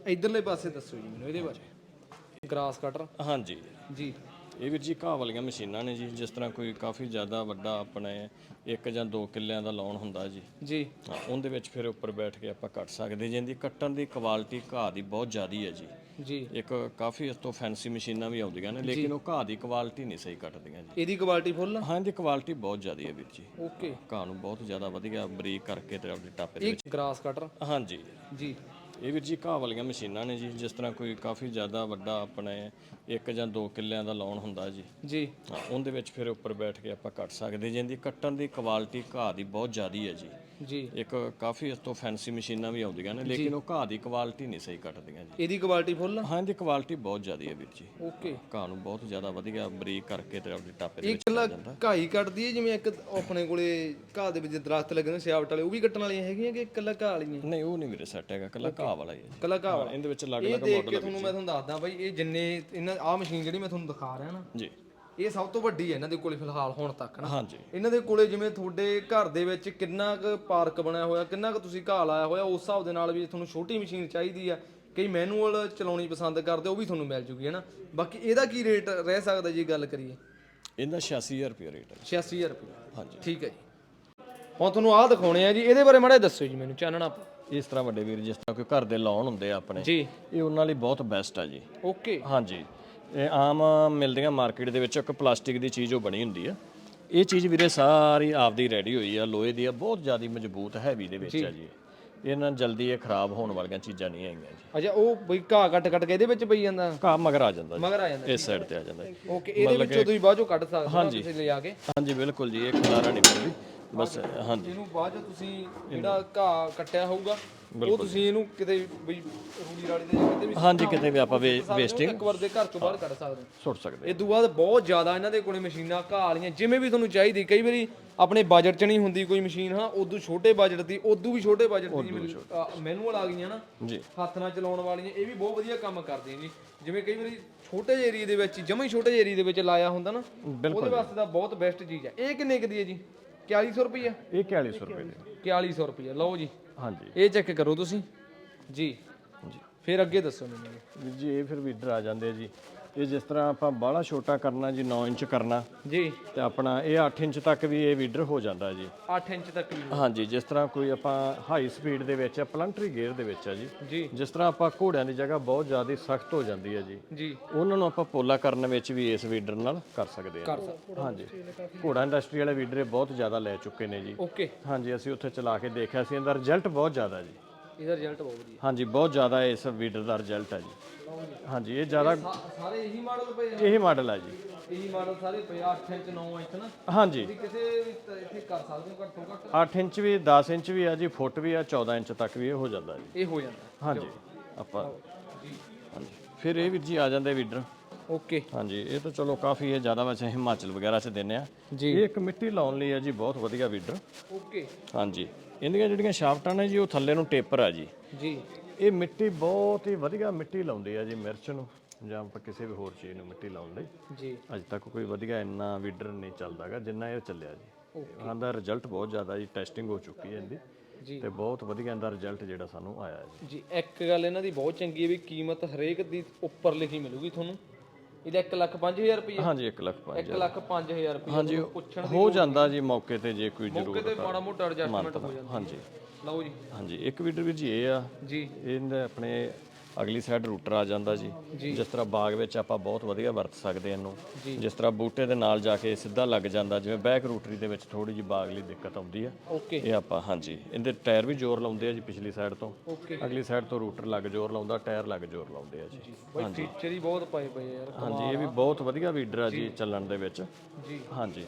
ਇਧਰਲੇ ਪਾਸੇ ਦੱਸੋ ਜੀ ਮੈਨੂੰ ਇਹਦੇ ਬਾਰੇ। Grass cutter. ਹਾਂਜੀ। ਜੀ। ਇਹ ਵੀਰ ਜੀ ਘਾਹ ਵਾਲੀਆਂ ਮਸ਼ੀਨਾਂ ਨੇ ਜੀ ਜਿਸ ਤਰ੍ਹਾਂ ਕੋਈ ਕਾਫੀ ਜ਼ਿਆਦਾ ਵੱਡਾ ਆਪਣੇ ਇੱਕ ਜਾਂ ਦੋ ਕਿੱਲਿਆਂ ਦਾ ਲਾਉਣ ਹੁੰਦਾ ਜੀ। ਜੀ। ਹਾਂ, ਉਹਦੇ ਵਿੱਚ ਫਿਰ ਉੱਪਰ ਬੈਠ ਕੇ ਆਪਾਂ ਕੱਟ ਸਕਦੇ ਜੀ ਇਹਦੀ ਕੱਟਣ ਦੀ ਕੁਆਲਿਟੀ ਘਾਹ ਦੀ ਬਹੁਤ ਜ਼ਿਆਦੀ ਹੈ ਜੀ। ਜੀ। ਇੱਕ ਕਾਫੀ ਇਸ ਤੋਂ ਫੈਂਸੀ ਮਸ਼ੀਨਾਂ ਵੀ ਆਉਂਦੀਆਂ ਨੇ ਲੇਕਿਨ ਉਹ ਘਾਹ ਦੀ ਕੁਆਲਿਟੀ ਨਹੀਂ ਸਹੀ ਕੱਟਦੀਆਂ ਜੀ। ਇਹਦੀ ਕੁਆਲਿਟੀ ਫੁੱਲ ਹਾਂ ਇਹਦੀ ਕੁਆਲਿਟੀ ਬਹੁਤ ਜ਼ਿਆਦੀ ਹੈ ਵੀਰ ਜੀ। ਓਕੇ ਘਾਹ ਨੂੰ ਬਹੁਤ ਜ਼ਿਆਦਾ ਵਧੀਆ ਬਰੀਕ ਕਰਕੇ ਤੇ ਆਪਣੀ ਟਾਪੇ ਦੇ ਇਹ ਗ੍ਰਾਸ ਕਟਰ? ਹਾਂਜੀ। ਜੀ। ਇਹ ਵੀਰ ਜੀ ਘਾਹ ਵਾਲੀਆਂ ਮਸ਼ੀਨਾਂ ਨੇ ਜੀ ਜਿਸ ਤਰ੍ਹਾਂ ਕੋਈ ਕਾਫੀ ਜ਼ਿਆਦਾ ਵੱਡਾ ਆਪਣੇ ਇੱਕ ਜਾਂ ਦੋ ਕਿੱਲਿਆਂ ਦਾ ਲਾਉਣ ਹੁੰਦਾ ਜੀ। ਜੀ। ਹਾਂ, ਉਹਦੇ ਵਿੱਚ ਫਿਰ ਉੱਪਰ ਬੈਠ ਕੇ ਆਪਾਂ ਕੱਟ ਸਕਦੇ ਜੀ ਇਹਦੀ ਕੱਟਣ ਦੀ ਕੁਆਲਿਟੀ ਘਾਹ ਦੀ ਬਹੁਤ ਜ਼ਿਆਦੀ ਹੈ ਜੀ। ਜੀ। ਇੱਕ ਕਾਫੀ ਇਸ ਤੋਂ ਫੈਂਸੀ ਮਸ਼ੀਨਾਂ ਵੀ ਆਉਂਦੀਆਂ ਨੇ ਲੇਕਿਨ ਉਹ ਘਾਹ ਦੀ ਕੁਆਲਿਟੀ ਨਹੀਂ ਸਹੀ ਕੱਟਦੀਆਂ ਜੀ। ਇਹਦੀ ਕੁਆਲਿਟੀ ਫੁੱਲ ਆ? ਹਾਂ ਇਹਦੀ ਕੁਆਲਿਟੀ ਬਹੁਤ ਜ਼ਿਆਦੀ ਹੈ ਵੀਰ ਜੀ। ਓਕੇ ਘਾਹ ਨੂੰ ਬਹੁਤ ਜ਼ਿਆਦਾ ਵਧੀਆ ਬਰੀਕ ਕਰਕੇ ਤੇ ਆਪਣੀ ਟਾਪੇ ਦੇ ਇਹ ਵਿੱਚ ਕੱਲਾ ਘਾਈ ਕੱਟਦੀ ਹੈ ਜਿਵੇਂ ਇੱਕ ਆਪਣੇ ਕੋਲੇ ਘਾਹ ਦੇ ਵਿੱਚ ਦਰਖਤ ਲੱਗੇ ਨੇ ਸਿਆਵਟ ਵਾਲੇ ਉਹ ਵੀ ਕੱਟਣ ਵਾਲੀਆਂ ਹੈਗੀਆਂ ਕਿ ਕੱਲਾ ਘਾਹ ਵਾਲੀਆਂ? ਨਹੀਂ ਉਹ ਨਹੀਂ ਵੀਰੇ ਸੈੱਟ ਹੈਗਾ ਕੱਲਾ ਘਾਹ ਵਾਲਾ ਹੀ ਹੈ ਜੀ। ਕੱਲਾ ਘਾਹ ਵਾਲਾ। ਇਹਦੇ ਵਿੱਚ ਅਲੱਗ ਇਹ ਅਲੱਗ ਦੇਖ ਕੇ ਤੁਹਾਨੂੰ ਮੈਂ ਤੁਹਾਨੂੰ ਦੱਸਦਾ ਬਾਈ ਇਹ ਜਿੰਨੇ ਇਹਨਾਂ ਆਹ ਮਸ਼ੀਨ ਜਿਹੜੀ ਮੈਂ ਤੁਹਾਨੂੰ ਦਿਖਾ ਰਿਹਾ ਨਾ ਜੀ। ਇਹ ਸਭ ਤੋਂ ਵੱਡੀ ਹੈ ਇਹਨਾਂ ਦੇ ਕੋਲੇ ਫਿਲਹਾਲ ਹੁਣ ਤੱਕ ਨਾ। ਹਾਂਜੀ। ਇਹਨਾਂ ਦੇ ਕੋਲੇ ਜਿਵੇਂ ਤੁਹਾਡੇ ਘਰ ਦੇ ਵਿੱਚ ਕਿੰਨਾ ਕੁ ਪਾਰਕ ਬਣਿਆ ਹੋਇਆ ਕਿੰਨਾ ਕੁ ਤੁਸੀਂ ਘਾਹ ਲਾਇਆ ਹੋਇਆ ਉਸ ਹਿਸਾਬ ਦੇ ਨਾਲ ਵੀ ਤੁਹਾਨੂੰ ਛੋਟੀ ਮਸ਼ੀਨ ਚਾਹੀਦੀ ਆ ਕਈ ਮੈਨੂਅਲ ਚਲਾਉਣੀ ਪਸੰਦ ਕਰਦੇ ਉਹ ਵੀ ਤੁਹਾਨੂੰ ਮਿਲ ਜੂਗੀ ਹੈ ਨਾ। ਬਾਕੀ ਇਹਦਾ ਕੀ ਰੇਟ ਰਹਿ ਸਕਦਾ ਜੀ ਗੱਲ ਕਰੀਏ? ਇਹਦਾ 86000 ਰੁਪਏ ਰੇਟ ਹੈ 86000 ਰੁਪਏ। ਹਾਂਜੀ। ਠੀਕ ਹੈ ਜੀ। ਹੁਣ ਤੁਹਾਨੂੰ ਆਹ ਦਿਖਾਉਣੇ ਆ ਜੀ ਇਹਦੇ ਬਾਰੇ ਮਾੜਾ ਜਿਹਾ ਦੱਸੋ ਜੀ ਮੈਨੂੰ ਚਾਨਣਾ ਇਸ ਤਰ੍ਹਾਂ ਵੱਡੇ ਵੀਰ ਜਿਸ ਤਰ੍ਹਾਂ ਕੋਈ ਘਰ ਦੇ ਲਾਉਣ ਹੁੰਦੇ ਆ ਆਪਣੇ ਜੀ। ਇਹ ਉਹਨਾਂ ਲਈ ਬਹੁਤ ਬੈਸਟ ਆ ਜੀ। ਓਕੇ। ਹਾਂਜੀ। ਇਹ ਆਮ ਮਿਲਦੀਆਂ ਮਾਰਕੀਟ ਦੇ ਵਿੱਚ ਇੱਕ ਪਲਾਸਟਿਕ ਦੀ ਚੀਜ਼ ਉਹ ਬਣੀ ਹੁੰਦੀ ਆ। ਇਹ ਚੀਜ਼ ਵੀਰੇ ਸਾਰੀ ਆਪਦੀ ਰੈਡੀ ਹੋਈ ਆ ਲੋਹੇ ਦੀ ਆ ਬਹੁਤ ਜ਼ਿਆਦਾ ਮਜ਼ਬੂਤ ਹੈਵੀ ਦੇ ਵਿੱਚ ਆ ਜੀ। ਇਹ ਨਾਲ ਜਲਦੀ ਇਹ ਖਰਾਬ ਹੋਣ ਵਾਲੀਆਂ ਚੀਜ਼ਾਂ ਨਹੀਂ ਹੈਗੀਆਂ ਜੀ। ਅੱਛਾ ਉਹ ਬਈ ਘਾਹ ਕੱਟ ਕੱਟ ਕੇ ਇਹਦੇ ਵਿੱਚ ਪਈ ਜਾਂਦਾ? ਘਾਹ ਮਗਰ ਆ ਜਾਂਦਾ ਜੀ। ਮਗਰ ਆ ਜਾਂਦਾ ਇਸ ਸਾਈਡ ਤੇ ਆ ਜਾਂਦਾ ਜੀ। ਓਕੇ ਇਹਦੇ ਵਿੱਚੋਂ ਤੁਸੀਂ ਬਾਅਦ ਚੋਂ ਕੱਢ ਸਕਦੇ ਹੋ ਕਿਸੇ ਲਿਆ ਕੇ? ਹਾਂਜੀ ਬਿਲਕੁਲ ਜੀ ਇਹ ਖਲਾਰਾ ਨਹੀਂ ਮਿਲਦੀ ਬਸ ਹਾਂਜੀ। ਇਹਨੂੰ ਬਾਅਦ ਚੋਂ ਤੁਸੀਂ ਜਿਹੜਾ ਘਾਹ ਕੱਟਿਆ ਹੋਊਗਾ ਉਹ ਤੁਸੀਂ ਇਹਨੂੰ ਕਿਤੇ ਬਈ ਰੂੜੀ ਰਾੜੀ ਦੇ ਜਾਂ ਕਿਤੇ ਵੀ ਹਾਂਜੀ ਕਿਤੇ ਵੀ ਆਪਾਂ ਵੇਸਟਿੰਗ ਇੱਕ ਵਾਰ ਦੇ ਘਰ ਤੋਂ ਬਾਹਰ ਕੱਢ ਸਕਦੇ ਹੋ। ਸੁੱਟ ਸਕਦੇ ਇਹ ਤੋਂ ਬਾਅਦ ਬਹੁਤ ਜ਼ਿਆਦਾ ਇਹਨਾਂ ਦੇ ਕੋਲੇ ਮਸ਼ੀਨਾਂ ਘਾਹ ਵਾਲੀਆਂ ਜਿਵੇਂ ਵੀ ਤੁਹਾਨੂੰ ਚਾਹੀਦੀ ਕਈ ਵਾਰੀ ਆਪਣੇ ਬਜਟ 'ਚ ਨਹੀਂ ਹੁੰਦੀ ਕੋਈ ਮਸ਼ੀਨ ਹਾਂ ਉਦੋਂ ਛੋਟੇ ਬਜਟ ਦੀ ਉਦੋਂ ਵੀ ਛੋਟੇ ਬਜਟ ਦੀ ਮੈਨੂਅਲ ਆ ਗਈਆਂ ਨਾ ਜੀ। ਹੱਥ ਨਾਲ ਚਲਾਉਣ ਵਾਲੀਆਂ ਇਹ ਵੀ ਬਹੁਤ ਵਧੀਆ ਕੰਮ ਕਰਦੀਆਂ ਜੀ। ਜਿਵੇਂ ਕਈ ਵਾਰੀ ਛੋਟੇ ਜਿਹੇ ਏਰੀਆ ਦੇ ਵਿੱਚ ਜਮਾ ਹੀ ਛੋਟੇ ਜਿਹੇ ਏਰੀਆ ਦੇ ਵਿੱਚ ਲਾਇਆ ਹੁੰਦਾ ਨਾ ਉਹਦੇ ਵਾਸਤੇ ਤਾਂ ਬਹੁਤ ਬੈਸਟ ਚੀਜ਼ ਹੈ। ਇਹ ਕਿੰਨੇ ਕੁ ਦੀ ਹੈ ਜੀ? 4100 ਰੁਪਏ ਇਹ 4100 ਰੁਪਏ ਦੇ 4100 ਰੁਪਏ ਲਓ ਜੀ ਹਾਂਜੀ। ਇਹ ਚੈੱਕ ਕਰੋ ਤੁਸੀਂ। ਜੀ। ਜੀ। ਫਿਰ ਅੱਗੇ ਦੱਸੋ ਮੈਨੂੰ। ਵੀਰ ਜੀ ਇਹ ਫਿਰ ਵੀਡਰ ਆ ਜਾਂਦੇ ਆ ਜੀ। ਇਹ ਜਿਸ ਤਰ੍ਹਾਂ ਆਪਾਂ ਬਾਹਲਾ ਛੋਟਾ ਕਰਨਾ ਜੀ 9 ਇੰਚ ਕਰਨਾ ਜੀ। ਤੇ ਆਪਣਾ ਇਹ 8 ਇੰਚ ਤੱਕ ਵੀ ਇਹ ਵੀਡਰ ਹੋ ਜਾਂਦਾ ਜੀ। 8 ਇੰਚ ਤੱਕ ਵੀ। ਹਾਂਜੀ ਜਿਸ ਤਰ੍ਹਾਂ ਕੋਈ ਆਪਾਂ ਹਾਈ ਸਪੀਡ ਦੇ ਵਿੱਚ ਪਲੰਟਰੀ ਗੇਅਰ ਦੇ ਵਿੱਚ ਆ ਜੀ ਜੀ। ਜਿਸ ਤਰ੍ਹਾਂ ਆਪਾਂ ਘੋੜਿਆਂ ਦੀ ਜਗ੍ਹਾ ਬਹੁਤ ਜ਼ਿਆਦਾ ਸਖਤ ਹੋ ਜਾਂਦੀ ਹੈ ਜੀ ਜੀ। ਉਹਨਾਂ ਨੂੰ ਆਪਾਂ ਪੋਲਾ ਕਰਨ ਵਿੱਚ ਵੀ ਇਸ ਵੀਡਰ ਨਾਲ ਕਰ ਸਕਦੇ ਹਾਂ ਕਰ ਸਕਦੇ। ਹਾਂਜੀ। ਘੋੜਾ ਇੰਡਸਟਰੀ ਵਾਲੇ ਵੀਡਰ ਇਹ ਬਹੁਤ ਜ਼ਿਆਦਾ ਲੈ ਚੁੱਕੇ ਨੇ ਜੀ। ਓਕੇ। ਹਾਂਜੀ ਅਸੀਂ ਉੱਥੇ ਚਲਾ ਕੇ ਦੇਖਿਆ ਸੀ ਇਹਦਾ ਰਿਜ਼ਲਟ ਬਹੁਤ ਜ਼ਿਆਦਾ ਜੀ। ਇਹਦਾ ਰਿਜ਼ਲਟ ਬਹੁਤ ਵਧੀਆ। ਹਾਂਜੀ ਬਹੁਤ ਜ਼ਿਆਦਾ ਇਸ ਵੀਡਰ ਦਾ ਰਿਜ਼ਲਟ ਹੈ ਜੀ। ਹਾਂਜੀ ਇਹ ਜ਼ਿਆਦਾ ਸਾਰੇ ਇਹੀ ਮਾਡਲ ਪਏ ਆ? ਇਹ ਮਾਡਲ ਹੈ ਜੀ। ਇਹੀ ਮਾਡਲ ਸਾਰੇ ਪਏ 8 ਇੰਚ 9 ਇੰਚ ਨਾ? ਹਾਂਜੀ। ਤੁਸੀਂ ਕਿਸੇ ਵੀ ਤ- ਇੱਥੇ ਕਰ ਸਕਦੇ ਹੋ ਘੱਟੋ ਘੱਟ? 8 ਇੰਚ ਵੀ 10 ਇੰਚ ਵੀ ਆ ਜੀ ਫੁੱਟ ਵੀ ਆ 14 ਇੰਚ ਤੱਕ ਵੀ ਇਹ ਹੋ ਜਾਂਦਾ ਜੀ। ਇਹ ਹੋ ਜਾਂਦਾ। ਹਾਂਜੀ ਆਪਾਂ ਹਾਂਜੀ। ਫਿਰ ਇਹ ਵੀਰ ਜੀ ਆ ਜਾਂਦੇ ਵੀਡਰ ਓਕੇ। ਹਾਂਜੀ ਇਹ ਤਾਂ ਚਲੋ ਕਾਫੀ ਇਹ ਜ਼ਿਆਦਾ ਵੈਸੇ ਹਿਮਾਚਲ ਵਗੈਰਾ 'ਚ ਦਿੰਨੇ ਆ। ਜੀ। ਇਹ ਇੱਕ ਮਿੱਟੀ ਲਾਉਣ ਲਈ ਹੈ ਜੀ ਬਹੁਤ ਵਧੀਆ ਵੀਡਰ ਓਕੇ। ਹਾਂਜੀ। ਇਹਦੀਆਂ ਜਿਹੜੀਆਂ ਸ਼ਾਫਟਾਂ ਨੇ ਜੀ ਉਹ ਥੱਲੇ ਨੂੰ ਟੇਪਰ ਆ ਜੀ। ਜੀ। ਇਹ ਮਿੱਟੀ ਬਹੁਤ ਹੀ ਵਧੀਆ ਮਿੱਟੀ ਲਾਉਂਦੀ ਆ ਜੀ ਮਿਰਚ ਨੂੰ ਜਾਂ ਆਪਾਂ ਕਿਸੇ ਵੀ ਹੋਰ ਚੀਜ਼ ਨੂੰ ਮਿੱਟੀ ਲਾਉਣ ਲਈ। ਜੀ। ਅੱਜ ਤੱਕ ਕੋਈ ਵਧੀਆ ਇੰਨਾ ਵੀਡਰ ਨਹੀਂ ਚੱਲਦਾਗਾ ਜਿੰਨਾ ਇਹ ਚੱਲਿਆ ਜੀ। ਉਹਨਾਂ ਦਾ ਰਿਜ਼ਲਟ ਬਹੁਤ ਜ਼ਿਆਦਾ ਜੀ ਟੈਸਟਿੰਗ ਹੋ ਚੁੱਕੀ ਹੈ ਇਹਦੀ। ਜੀ। ਤੇ ਬਹੁਤ ਵਧੀਆ ਇਹਦਾ ਰਿਜ਼ਲਟ ਜਿਹੜਾ ਸਾਨੂੰ ਆਇਆ ਜੀ। ਜੀ ਇੱਕ ਗੱਲ ਇਹਨਾਂ ਦੀ ਬਹੁਤ ਚੰਗੀ ਹੈ ਵੀ ਕੀਮਤ ਹਰੇਕ ਦੀ ਉੱਪਰ ਲਿਖੀ ਮਿਲੂਗੀ ਤੁਹਾਨੂੰ। ਇਹਦਾ 1 ਲੱਖ 5000 ਰੁਪਏ ਹਾਂਜੀ 1 ਲੱਖ 5 1 ਲੱਖ 5000 ਰੁਪਏ ਹਾਂਜੀ ਪੁੱਛਣ ਹੋ ਜਾਂਦਾ ਜੀ ਮੌਕੇ ਤੇ ਜੇ ਕੋਈ ਜ਼ਰੂਰਤ ਮਾੜਾ ਮੋਟਾ ਐਡਜਸਟਮੈਂਟ ਹੋ ਜਾਂਦਾ ਹਾਂਜੀ। ਲਓ ਜੀ। ਹਾਂਜੀ ਇੱਕ ਵੀਡਰ ਵੀ ਜੀ ਇਹ ਆ। ਜੀ। ਇਹਦੇ ਆਪਣੇ ਅਗਲੀ ਸਾਈਡ ਰੂਟਰ ਆ ਜਾਂਦਾ ਜੀ। ਜਿਸ ਤਰ੍ਹਾਂ ਬਾਗ ਵਿੱਚ ਆਪਾਂ ਬਹੁਤ ਵਧੀਆ ਵਰਤ ਸਕਦੇ ਇਹਨੂੰ। ਜਿਸ ਤਰ੍ਹਾਂ ਬੂਟੇ ਦੇ ਨਾਲ ਜਾ ਕੇ ਸਿੱਧਾ ਲੱਗ ਜਾਂਦਾ ਜਿਵੇਂ ਬੈਕ ਰੂਟਰੀ ਦੇ ਵਿੱਚ ਥੋੜੀ ਜਿਹੀ ਬਾਗ ਲਈ ਦਿੱਕਤ ਆਉਂਦੀ ਆ। ਇਹ ਆਪਾਂ ਹਾਂਜੀ। ਇਹਦੇ ਟਾਇਰ ਵੀ ਜ਼ੋਰ ਲਾਉਂਦੇ ਆ ਜੀ ਪਿਛਲੀ ਸਾਈਡ ਤੋਂ। ਅਗਲੀ ਸਾਈਡ ਤੋਂ ਰੂਟਰ ਲੱਗ ਜ਼ੋਰ ਲਾਉਂਦਾ ਟਾਇਰ ਲੱਗ ਜ਼ੋਰ ਲਾਉਂਦੇ ਆ ਜੀ। ਬਈ ਫੀਚਰ ਹੀ ਬਹੁਤ ਪਏ ਪਏ ਯਾਰ ਹਾਂਜੀ ਇਹ ਵੀ ਬਹੁਤ ਵਧੀਆ ਵੀਡਰ ਆ ਜੀ ਚੱਲਣ ਦੇ ਵਿੱਚ। ਜੀ। ਹਾਂਜੀ।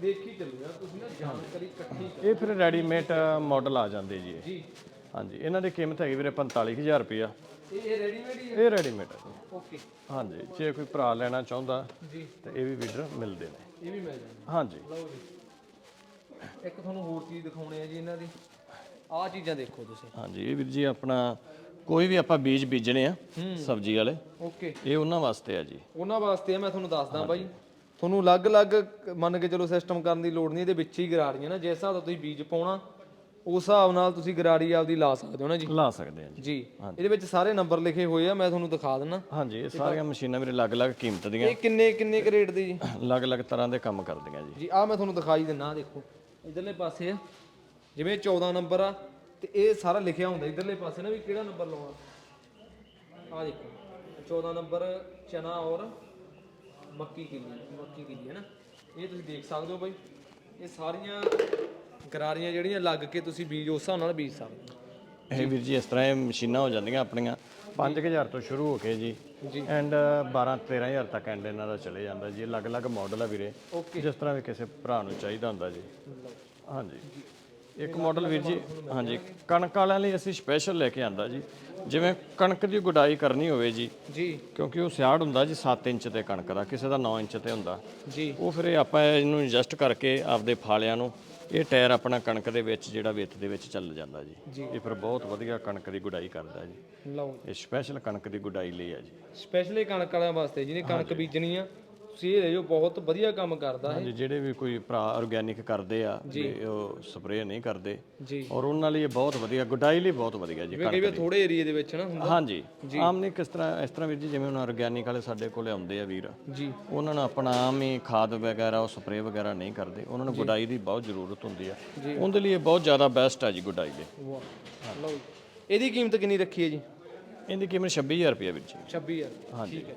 ਦੇਖੀ ਚੱਲੋ ਯਾਰ ਤੁਸੀਂ ਨਾ ਜਾਣਕਾਰੀ ਇਕੱਠੀ। ਇਹ ਫਿਰ ਰੈਡੀਮੇਡ ਮਾਡਲ ਆ ਜਾਂਦੇ ਜੀ। ਜੀ। ਹਾਂਜੀ। ਇਹਨਾਂ ਦੀ ਕੀਮਤ ਹੈਗੀ ਵੀਰੇ 45000 ਰੁਪਇਆ। ਇਹ ਰੈਡੀਮੇਡ ਹੀ ਹੈ? ਇਹ ਰੈਡੀਮੇਡ ਹੈ ਜੀ। ਓਕੇ ਹਾਂਜੀ ਜੇ ਕੋਈ ਭਰਾ ਲੈਣਾ ਚਾਹੁੰਦਾ ਜੀ। ਤੇ ਇਹ ਵੀ ਵੀਡਰ ਮਿਲਦੇ ਨੇ। ਇਹ ਵੀ ਮਿਲ ਜਾਂਦਾ ਹਾਂਜੀ। ਲਓ ਜੀ। ਇੱਕ ਤੁਹਾਨੂੰ ਹੋਰ ਚੀਜ਼ ਦਿਖਾਉਣੀ ਹੈ ਜੀ ਇਹਨਾਂ ਦੀ। ਆਹ ਚੀਜ਼ਾਂ ਦੇਖੋ ਤੁਸੀਂ। ਹਾਂਜੀ ਇਹ ਵੀਰ ਜੀ ਆਪਣਾ ਕੋਈ ਵੀ ਆਪਾਂ ਬੀਜ ਬੀਜਣੇ ਆ ਸਬਜ਼ੀ ਵਾਲੇ। ਓਕੇ ਇਹ ਉਹਨਾਂ ਵਾਸਤੇ ਆ ਜੀ। ਉਹਨਾਂ ਵਾਸਤੇ ਆ ਮੈਂ ਤੁਹਾਨੂੰ ਦੱਸਦਾ ਬਾਈ। ਤੁਹਾਨੂੰ ਅਲੱਗ-ਅਲੱਗ ਮੰਨ ਕੇ ਚਲੋ ਸਿਸਟਮ ਕਰਨ ਦੀ ਲੋੜ ਨਹੀਂ ਇਹਦੇ ਵਿੱਚ ਹੀ ਗਰਾਰੀਆਂ ਨਾ। ਜਿਸ ਹਿਸਾਬ ਦਾ ਤੁਸੀਂ ਬੀਜ ਪਾਉਣਾ ਉਸ ਹਿਸਾਬ ਨਾਲ ਤੁਸੀਂ ਗਰਾਰੀ ਆਪਦੀ ਲਾ ਸਕਦੇ ਹੋ ਨਾ ਜੀ? ਲਾ ਸਕਦੇ ਆ ਜੀ। ਜੀ। ਇਹਦੇ ਵਿੱਚ ਸਾਰੇ ਨੰਬਰ ਲਿਖੇ ਹੋਏ ਆ ਮੈਂ ਤੁਹਾਨੂੰ ਦਿਖਾ ਦਿੰਨਾ। ਹਾਂਜੀ ਇਹ ਸਾਰੀਆਂ ਮਸ਼ੀਨਾਂ ਵੀਰੇ ਅਲੱਗ-ਅਲੱਗ ਕੀਮਤ ਦੀਆਂ। ਇਹ ਕਿੰਨੇ ਕਿੰਨੇ ਰੇਟ ਦੀ? ਜੀ ਅਲੱਗ-ਅਲੱਗ ਤਰ੍ਹਾਂ ਦੇ ਕੰਮ ਕਰਦੀਆਂ ਜੀ। ਜੀ ਆ ਮੈਂ ਤੁਹਾਨੂੰ ਦਿਖਾਈ ਦਿੰਨਾ ਦੇਖੋ। ਇਧਰਲੇ ਪਾਸੇ ਆ ਜਿਵੇਂ 14 ਨੰਬਰ ਆ ਤੇ ਇਹ ਸਾਰਾ ਲਿਖਿਆ ਹੁੰਦਾ ਇਧਰਲੇ ਪਾਸੇ ਨਾ ਵੀ ਕਿਹੜਾ ਨੰਬਰ ਲਾਉਣਾ ਆ ਦੇਖੋ 14 ਨੰਬਰ ਚਨਾ ਔਰ ਮੱਕੀ ਕਿੱਲੀ ਮੱਕੀ ਕਿੱਲੀ ਹੈ ਨਾ। ਇਹ ਤੁਸੀਂ ਦੇਖ ਸਕਦੇ ਹੋ ਬਾਈ। ਇਹ ਸਾਰੀਆਂ ਗਰਾਰੀਆਂ ਜਿਹੜੀਆਂ ਲੱਗ ਕੇ ਤੁਸੀਂ ਬੀਜ ਉਸ ਹਿਸਾਬ ਨਾਲ ਬੀਜ ਸਕਦੇ ਹੋ। ਇਹ ਵੀਰ ਜੀ ਇਸ ਤਰ੍ਹਾਂ ਇਹ ਮਸ਼ੀਨਾਂ ਹੋ ਜਾਂਦੀਆਂ ਆਪਣੀਆਂ। 5000 ਤੋਂ ਸ਼ੁਰੂ ਹੋ ਕੇ ਜੀ। ਐਂਡ 12 13000 ਤੱਕ ਐਂਡ ਇਹਨਾਂ ਦਾ ਚਲੇ ਜਾਂਦਾ ਜੀ। ਅਲੱਗ-ਅਲੱਗ ਮਾਡਲ ਆ ਵੀਰੇ। ਜਿਸ ਤਰ੍ਹਾਂ ਵੀ ਕਿਸੇ ਭਰਾ ਨੂੰ ਚਾਹੀਦਾ ਹੁੰਦਾ ਜੀ। ਹਾਂਜੀ। ਇੱਕ ਮਾਡਲ ਵੀਰ ਜੀ ਹਾਂਜੀ। ਕਣਕ ਵਾਲਿਆਂ ਲਈ ਅਸੀਂ ਸਪੈਸ਼ਲ ਲੈ ਕੇ ਆਂਦਾ ਜੀ। ਜਿਵੇਂ ਕਣਕ ਦੀ ਗੁਡਾਈ ਕਰਨੀ ਹੋਵੇ ਜੀ। ਜੀ। ਕਿਉਂਕਿ ਉਹ ਸਿਆੜ ਹੁੰਦਾ ਜੀ 7 ਇੰਚ ਤੇ ਕਣਕ ਦਾ। ਕਿਸੇ ਦਾ 9 ਇੰਚ ਤੇ ਹੁੰਦਾ। ਜੀ। ਉਹ ਫਿਰ ਆਪਾਂ ਇਹਨੂੰ ਐਡਜਸਟ ਕਰਕੇ ਆਪਦੇ ਫਾਲਿਆਂ ਨੂੰ ਇਹ ਟਾਇਰ ਆਪਣਾ ਕਣਕ ਦੇ ਵਿੱਚ ਜਿਹੜਾ ਵਿੱਥ ਦੇ ਵਿੱਚ ਚੱਲ ਜਾਂਦਾ ਜੀ। ਇਹ ਫਿਰ ਬਹੁਤ ਵਧੀਆ ਕਣਕ ਦੀ ਗੁਡਾਈ ਕਰਦਾ ਜੀ। ਲਓ। ਇਹ ਸਪੈਸ਼ਲ ਕਣਕ ਦੀ ਗੁਡਾਈ ਲਈ ਆ ਜੀ। ਸਪੈਸ਼ਲੀ ਕਣਕ ਵਾਲਿਆਂ ਵਾਸਤੇ ਜਿਹਨੇ ਕਣਕ ਬੀਜਣੀ ਆ ਤੁਸੀਂ ਇਹ ਲੈ ਜਾਓ ਬਹੁਤ ਵਧੀਆ ਕੰਮ ਕਰਦਾ ਹੈ ਹਾਂਜੀ ਜਿਹੜੇ ਵੀ ਕੋਈ ਭਰਾ ਆਰਗੈਨਿਕ ਕਰਦੇ ਆ ਵੀ ਉਹ ਸਪਰੇਅ ਨਹੀਂ ਕਰਦੇ। ਜੀ। ਔਰ ਉਹਨਾਂ ਲਈ ਇਹ ਬਹੁਤ ਵਧੀਆ ਗੁਡਾਈ ਲਈ ਬਹੁਤ ਵਧੀਆ ਜੀ ਕਈ ਵਾਰ ਥੋੜੇ ਏਰੀਏ ਦੇ ਵਿੱਚ ਨਾ ਹੁੰਦਾ। ਹਾਂਜੀ। ਆਮ ਨਹੀਂ ਕਿਸ ਤਰ੍ਹਾਂ ਇਸ ਤਰ੍ਹਾਂ ਵੀਰ ਜੀ ਜਿਵੇਂ ਹੁਣ ਆਰਗੈਨਿਕ ਵਾਲੇ ਸਾਡੇ ਕੋਲੇ ਆਉਂਦੇ ਆ ਵੀਰ ਜੀ। ਉਹਨਾਂ ਨੂੰ ਆਪਣਾ ਆਮ ਹੀ ਖਾਦ ਵਗੈਰਾ ਉਹ ਸਪਰੇਅ ਵਗੈਰਾ ਨਹੀਂ ਕਰਦੇ। ਉਹਨਾਂ ਨੂੰ ਗੁਡਾਈ ਦੀ ਬਹੁਤ ਜ਼ਰੂਰਤ ਹੁੰਦੀ ਆ। ਉਹਦੇ ਲਈ ਇਹ ਬਹੁਤ ਜ਼ਿਆਦਾ ਬੈਸਟ ਆ ਜੀ ਗੁਡਾਈ ਲਈ ਵਾਹ ਲਓ। ਇਹਦੀ ਕੀਮਤ ਕਿੰਨੀ ਰੱਖੀ ਹੈ ਜੀ? ਇਹਦੀ ਕੀਮਤ 26000 ਰੁਪਏ ਜੀ। 26000 ਠੀਕ ਹੈ।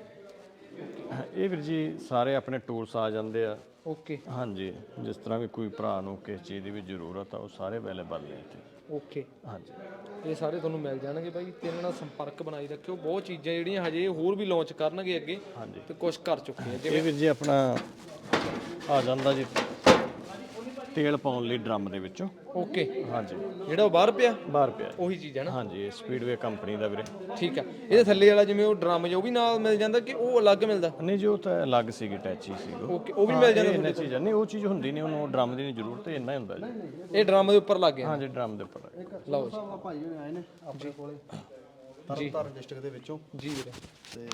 ਇਹ ਵੀਰ ਜੀ ਸਾਰੇ ਆਪਣੇ ਟੂਲਸ ਆ ਜਾਂਦੇ ਆ। ਓਕੇ ਹਾਂਜੀ ਜਿਸ ਤਰ੍ਹਾਂ ਵੀ ਕੋਈ ਭਰਾ ਨੂੰ ਕਿਸ ਚੀਜ਼ ਦੀ ਵੀ ਜ਼ਰੂਰਤ ਆ ਉਹ ਸਾਰੇ ਅਵੇਲੇਬਲ ਨੇ ਇੱਥੇ। ਓਕੇ ਹਾਂਜੀ। ਇਹ ਸਾਰੇ ਤੁਹਾਨੂੰ ਮਿਲ ਜਾਣਗੇ ਬਾਈ। ਤੇ ਇਹਨਾਂ ਨਾਲ ਸੰਪਰਕ ਬਣਾਈ ਰੱਖਿਓ। ਬਹੁਤ ਚੀਜ਼ਾਂ ਜਿਹੜੀਆਂ ਹਜੇ ਹੋਰ ਵੀ ਲਾਂਚ ਕਰਨਗੇ ਅੱਗੇ। ਹਾਂਜੀ। ਤੇ ਕੁਝ ਕਰ ਚੁੱਕੇ ਆ। ਇਹ ਵੀਰ ਜੀ ਆਪਣਾ ਆ ਜਾਂਦਾ ਜੀ। ਤੇਲ ਪਾਉਣ ਲਈ ਡਰਮ ਦੇ ਵਿੱਚੋਂ। ਓਕੇ। ਹਾਂਜੀ। ਜਿਹੜਾ ਉਹ ਬਾਹਰ ਪਿਆ? ਬਾਹਰ ਪਿਆ। ਉਹੀ ਚੀਜ਼ ਹੈ ਨਾ? ਹਾਂਜੀ ਇਹ ਸਪੀਡਵੇ ਕੰਪਨੀ ਦਾ ਵੀਰੇ। ਠੀਕ ਆ। ਇਹਦੇ ਥੱਲੇ ਵਾਲਾ ਜਿਵੇਂ ਉਹ ਡਰਮ ਜੋ ਵੀ ਨਾਲ ਮਿਲ ਜਾਂਦਾ ਕਿ ਉਹ ਅਲੱਗ ਮਿਲਦਾ? ਨਹੀਂ ਜੋ ਤਾਂ ਅਲੱਗ ਸੀਗੀ ਟੈਚੀ ਸੀ ਉਹ ਓਕੇ ਉਹ ਵੀ ਮਿਲ ਜਾਂਦਾ ਇਹਨਾਂ ਚੀਜ਼ਾਂ ਨਹੀਂ ਉਹ ਚੀਜ਼ ਹੁੰਦੀ ਨਹੀਂ ਉਹਨੂੰ ਡਰਮ ਦੀ ਨਹੀਂ ਜ਼ਰੂਰਤ ਇੰਨਾ ਹੀ ਹੁੰਦਾ ਜੀ। ਇਹ ਡਰਮ ਦੇ ਉੱਪਰ ਲੱਗ ਗਿਆ ਹਾਂਜੀ ਡਰਮ ਦੇ ਉੱਪਰ ਲਓ ਜੀ। ਭਾਈ ਹੋਣੇ ਆਏ ਨੇ ਆਪਣੇ ਕੋਲੇ। ਤਰਨਤਾਰਨ ਡਿਸਟ੍ਰਿਕਟ ਦੇ ਵਿੱਚੋਂ। ਜੀ ਵੀਰੇ। ਤੇ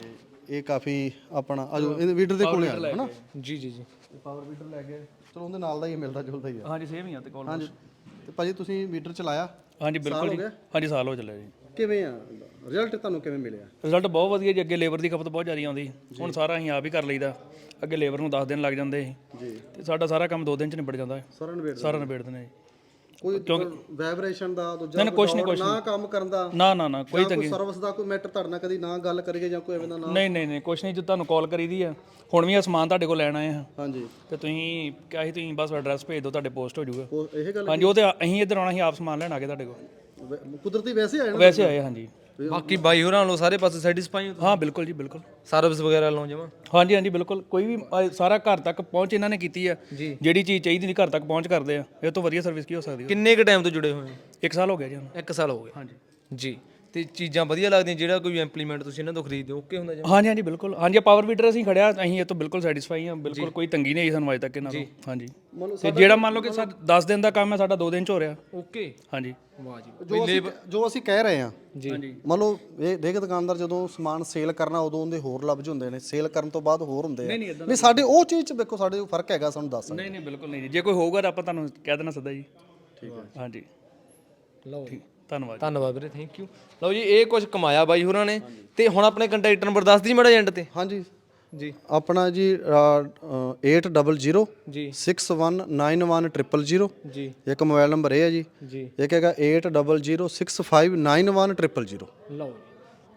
ਇਹ ਕਾਫੀ ਆਪਣਾ ਅਜੋ ਇਹ ਵੀਡਰ ਦੇ ਕੋਲੇ ਆ ਜਾਓ ਹਨਾ? ਜੀ ਜੀ ਜੀ। ਪਾਵਰ ਵੀਡਰ ਲੈ ਕੇ। ਚਲੋ ਉਹਦੇ ਨਾਲ ਦਾ ਹੀ ਮਿਲਦਾ ਜੁਲਦਾ ਹੀ ਆ। ਹਾਂਜੀ ਸੇਮ ਹੀ ਆ ਤੇ ਕੋਲ ਹਾਂਜੀ। ਤੇ ਭਾਜੀ ਤੁਸੀਂ ਵੀਡਰ ਚਲਾਇਆ? ਹਾਂਜੀ ਬਿਲਕੁਲ ਜੀ। ਹਾਂਜੀ ਸਾਲ ਹੋ ਚੱਲਿਆ ਜੀ। ਕਿਵੇਂ ਆ? ਰਿਜ਼ਲਟ ਤੁਹਾਨੂੰ ਕਿਵੇਂ ਮਿਲਿਆ? ਰਿਜ਼ਲਟ ਬਹੁਤ ਵਧੀਆ ਜੀ। ਅੱਗੇ ਲੇਬਰ ਦੀ ਖਪਤ ਬਹੁਤ ਜ਼ਿਆਦਾ ਆਉਂਦੀ। ਹੁਣ ਸਾਰਾ ਅਸੀਂ ਆਪ ਹੀ ਕਰ ਲਈਦਾ। ਅੱਗੇ ਲੇਬਰ ਨੂੰ 10 ਦਿਨ ਲੱਗ ਜਾਂਦੇ ਸੀ। ਜੀ। ਤੇ ਸਾਡਾ ਸਾਰਾ ਕੰਮ 2 ਦਿਨ ਚ ਨਿਬੜ ਜਾਂਦਾ। ਹੈ ਸਾਰਾ ਨਿਬੇੜ ਸਾਰਾ ਨਿਬੇੜ ਦਿੰਦੇ ਜੀ। ਕੋਈ ਵਾਈਬ੍ਰੇਸ਼ਨ ਦਾ ਦੂਜਾ ਕੁਛ ਨਹੀਂ, ਕੁਛ ਨਾ ਕੰਮ ਕਰਨ ਦਾ ਨਾ ਨਾ ਨਾ ਕੋਈ ਕੋਈ ਸਰਵਿਸ ਦਾ ਕੋਈ ਮੈਟਰ ਤੁਹਾਡੇ ਨਾਲ ਕਦੀ ਨਾ ਗੱਲ ਕਰੀਏ ਜਾਂ ਕੋਈ ਐਵੇਂ ਦਾ ਨਾ ਨਹੀਂ ਨਹੀਂ ਨਹੀਂ ਕੁਛ ਨਹੀਂ ਜੋ ਤੁਹਾਨੂੰ ਕਾਲ ਕਰੀਦੀ ਆ ਹੁਣ ਵੀ ਆ ਸਮਾਨ ਤੁਹਾਡੇ ਕੋਲ ਲੈਣ ਆਏ ਹਾਂ ਹਾਂਜੀ। ਤੇ ਤੁਸੀਂ ਕਿਹਾ ਸੀ ਤੁਸੀਂ ਬਸ ਐਡਰੈਸ ਭੇਜ ਦਿਓ ਤੁਹਾਡੇ ਪੋਸਟ ਹੋ ਜਾਊਗਾ। ਇਹ ਗੱਲ ਹਾਂਜੀ ਉਹ ਤੇ ਅਸੀਂ ਇੱਧਰ ਆਉਣਾ ਸੀ ਆਪ ਸਮਾਨ ਲੈਣ ਆ ਗਏ ਤੁਹਾਡੇ ਕੋਲ। ਕੁਦਰਤੀ ਵੈਸੇ ਆਏ ਨਾ ਵੈਸੇ ਆਏ ਹਾਂਜੀ। ਬਾਕੀ ਬਾਈ ਹੋਰਾਂ ਵੱਲੋਂ ਸਾਰੇ ਪਾਸੇ ਸੈਟੀਸਫਾਈ ਹੋ ਹਾਂ ਬਿਲਕੁਲ ਜੀ ਬਿਲਕੁਲ। ਸਰਵਿਸ ਵਗੈਰਾ ਵੱਲੋਂ ਜਮਾ? ਹਾਂਜੀ ਹਾਂਜੀ ਬਿਲਕੁਲ। ਕੋਈ ਵੀ ਅਹ, ਸਾਰਾ ਘਰ ਤੱਕ ਪਹੁੰਚ ਇਹਨਾਂ ਨੇ ਕੀਤੀ ਆ। ਜਿਹੜੀ ਚੀਜ਼ ਚਾਹੀਦੀ ਨਹੀਂ ਘਰ ਤੱਕ ਪਹੁੰਚ ਕਰਦੇ ਆ। ਇਹ ਤੋਂ ਵਧੀਆ ਸਰਵਿਸ ਕੀ ਹੋ ਸਕਦੀ ਹੈ ਕਿੰਨੇ ਕ ਟਾਈਮ ਤੋਂ ਜੁੜੇ ਹੋਏ ਹੋ? ਇੱਕ ਸਾਲ ਹੋ ਗਿਆ ਜੀ ਹੁਣ। ਇੱਕ ਸਾਲ ਹੋ ਗਿਆ। ਹਾਂਜੀ। ਜੀ। ਤੇ ਚੀਜ਼ਾਂ ਵਧੀਆ ਲੱਗਦੀਆਂ ਜਿਹੜਾ ਕੋਈ ਇੰਪਲੀਮੈਂਟ ਤੁਸੀਂ ਇਹਨਾਂ ਤੋਂ ਖਰੀਦਦੇ ਹੋ ਓਕੇ ਹੁੰਦਾ ਜਮਾ ਹਾਂਜੀ ਹਾਂਜੀ ਬਿਲਕੁਲ। ਹਾਂਜੀ ਪਾਵਰ ਵੀਡਰ ਅਸੀਂ ਖੜਿਆ ਅਸੀਂ ਇਹ ਤੋਂ ਬਿਲਕੁਲ ਸੈਟੀਸਫਾਈ ਹਾਂ ਬਿਲਕੁਲ ਕੋਈ ਤੰਗੀ ਨਹੀਂ ਆਈ ਸਾਨੂੰ ਅੱਜ ਤੱਕ ਇਹਨਾਂ ਤੋਂ। ਹਾਂਜੀ। ਤੇ ਜਿਹੜਾ ਮੰਨ ਲਓ ਕਿ ਸਾ 10 ਦਿਨ ਦਾ ਕੰਮ ਹੈ ਸਾਡਾ 2 ਦਿਨ ਚ ਹੋ ਰਿਹਾ। ਓਕੇ ਹਾਂਜੀ। ਵਾਹ ਜੀ। ਜੋ ਅਸੀਂ ਜੋ ਅਸੀਂ ਕਹਿ ਰਹੇ ਹਾਂ ਹਾਂਜੀ। ਮੰਨ ਲਓ ਇਹ ਦੇਖ ਦੁਕਾਨਦਾਰ ਜਦੋਂ ਸਮਾਨ ਸੇਲ ਕਰਨਾ ਉਦੋਂ ਉਹਦੇ ਹੋਰ ਲਫ਼ਜ਼ ਹੁੰਦੇ ਨੇ। ਸੇਲ ਕਰਨ ਤੋਂ ਬਾਅਦ ਹੋਰ ਹੁੰਦੇ ਆ। ਵੀ ਸਾਡੇ ਉਹ ਚੀਜ਼ 'ਚ ਦੇਖੋ ਸਾਡੇ ਕੋਲ ਫ਼ਰਕ ਹੈਗਾ ਸਾਨੂੰ ਦੱਸ ਨਹੀਂ ਨਹੀਂ ਬਿਲਕੁਲ ਨਹੀਂ ਜੀ। ਜੇ ਕੋਈ ਹੋਊਗਾ ਤਾਂ ਆਪਾਂ ਤੁਹਾਨੂੰ ਕਹਿ ਦੇਣਾ ਸਿੱਧਾ ਜੀ। ਠੀਕ ਹੈ। ਹਾਂਜੀ। ਲਓ ਧੰਨਵਾਦ ਧੰਨਵਾਦ ਵੀਰੇ ਥੈਂਕ ਯੂ ਲਓ ਜੀ ਇਹ ਕੁਝ ਕਮਾਇਆ ਬਾਈ ਹੋਰਾਂ ਨੇ ਤੇ ਹੁਣ ਆਪਣੇ ਕੰਟੈਕਟ ਨੰਬਰ ਦੱਸ ਦੀ ਮੜਾ ਏਜੰਟ ਤੇ। ਹਾਂਜੀ। ਜੀ। ਆਪਣਾ ਜੀ 800 ਜੀ। 619100 ਜੀ। ਇੱਕ ਮੋਬਾਈਲ ਨੰਬਰ ਇਹ ਹੈ ਜੀ। ਜੀ। ਇੱਕ ਹੈਗਾ 8006591000 ਲਓ ਜੀ।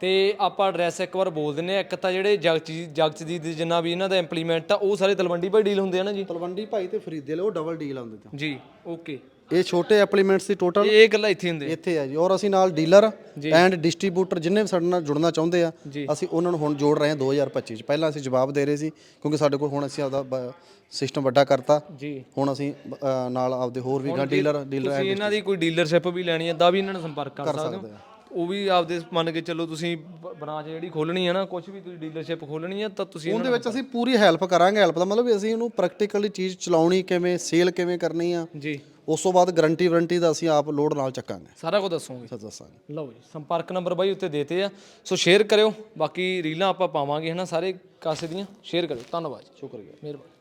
ਤੇ ਆਪਾਂ ਐਡਰੈਸ ਇੱਕ ਵਾਰ ਬੋਲ ਦਿੰਨੇ ਆ ਇੱਕ ਤਾਂ ਜਿਹੜੇ ਜਗਤ ਜਗਤਜੀਤ ਦੀ ਜਿੰਨਾ ਵੀ ਇਹਨਾਂ ਦਾ ਇੰਪਲੀਮੈਂਟ ਆ ਉਹ ਸਾਰੇ ਤਲਵੰਡੀ ਭਾਈ ਡੀਲ ਹੁੰਦੇ ਆ ਨਾ ਜੀ? ਤਲਵੰਡੀ ਭਾਈ ਤੇ ਫਰੀਦੇ ਵਾਲੇ ਉਹ ਡਬਲ ਡੀਲ ਆਉਂਦੇ ਤੇ। ਜੀ ਓਕੇ ਇਹ ਛੋਟੇ ਐਪਲੀਮੈਂਟਸ ਦੀ ਟੋਟਲ ਇਹ ਇਕੱਲਾ ਇੱਥੇ ਹੁੰਦੇ। ਇੱਥੇ ਹੈ ਜੀ। ਔਰ ਅਸੀਂ ਨਾਲ ਡੀਲਰ ਐਂਡ ਡਿਸਟ੍ਰੀਬਿਊਟਰ ਜਿੰਨੇ ਵੀ ਸਾਡੇ ਨਾਲ ਜੁੜਨਾ ਚਾਹੁੰਦੇ ਆ ਅਸੀਂ ਉਹਨਾਂ ਨੂੰ ਹੁਣ ਜੋੜ ਰਹੇ ਹਾਂ 2025 ਚ। ਪਹਿਲਾਂ ਅਸੀਂ ਜਵਾਬ ਦੇ ਰਹੇ ਸੀ ਕਿਉਂਕਿ ਸਾਡੇ ਕੋਲ ਹੁਣ ਅਸੀਂ ਆਪਦਾ ਸਿਸਟਮ ਵੱਡਾ ਕਰਤਾ। ਜੀ। ਹੁਣ ਅਸੀਂ ਅ, ਨਾਲ ਆਪਦੇ ਹੋਰ ਵੀ ਡੀਲਰ ਡੀਲਰ ਤੁਸੀਂ ਇਹਨਾਂ ਦੀ ਕੋਈ ਡੀਲਰਸ਼ਿਪ ਵੀ ਲੈਣੀ ਹੈ ਤਾਂ ਵੀ ਇਹਨਾਂ ਨਾਲ ਸੰਪਰਕ ਕਰ ਸਕਦੇ ਹੋ। ਉਹ ਵੀ ਆਪਦੇ ਮੰਨ ਕੇ ਚੱਲੋ ਤੁਸੀਂ ਬ੍ਰਾਂਚ ਜਿਹੜੀ ਖੋਲਣੀ ਹੈ ਨਾ ਕੁਝ ਵੀ ਤੁਸੀਂ ਡੀਲਰਸ਼ਿਪ ਖੋਲਣੀ ਹੈ ਤਾਂ ਤੁਸੀਂ ਉਹਦੇ ਵਿੱਚ ਅਸੀਂ ਪੂਰੀ ਹੈਲਪ ਕਰਾਂਗੇ ਹੈਲਪ ਦਾ ਮਤਲਬ ਵੀ ਅਸੀਂ ਉਹਨੂੰ ਪ੍ਰੈਕਟੀਕਲੀ ਚੀਜ਼ ਚਲਾਉਣੀ ਕਿਵੇਂ ਸੇਲ ਕਿਵੇਂ ਕਰਨੀ ਆ। ਜੀ। ਉਸ ਤੋਂ ਬਾਅਦ ਗਾਰੰਟੀ ਵਾਰੰਟੀ ਦਾ ਅਸੀਂ ਆਪ ਲੋਡ ਨਾਲ ਚੱਕਾਂਗੇ। ਸਾਰਾ ਕੁਝ ਦੱਸੋਗੇ? ਸੱਚ ਦੱਸਾਂਗੇ। ਲਓ ਜੀ ਸੰਪਰਕ ਨੰਬਰ ਬਾਈ ਉੱਤੇ ਦੇਤੇ ਆ। ਸੋ ਸ਼ੇਅਰ ਕਰਿਓ ਬਾਕੀ ਰੀਲਾਂ ਆਪਾਂ ਪਾਵਾਂਗੇ ਹਨਾ ਸਾਰੇ ਕਾਸੇ ਦੀਆਂ। ਸ਼ੇਅਰ ਕਰਿਓ। ਧੰਨਵਾਦ ਸ਼ੁਕਰੀਆ। ਮਿਹਰਬਾਨੀ।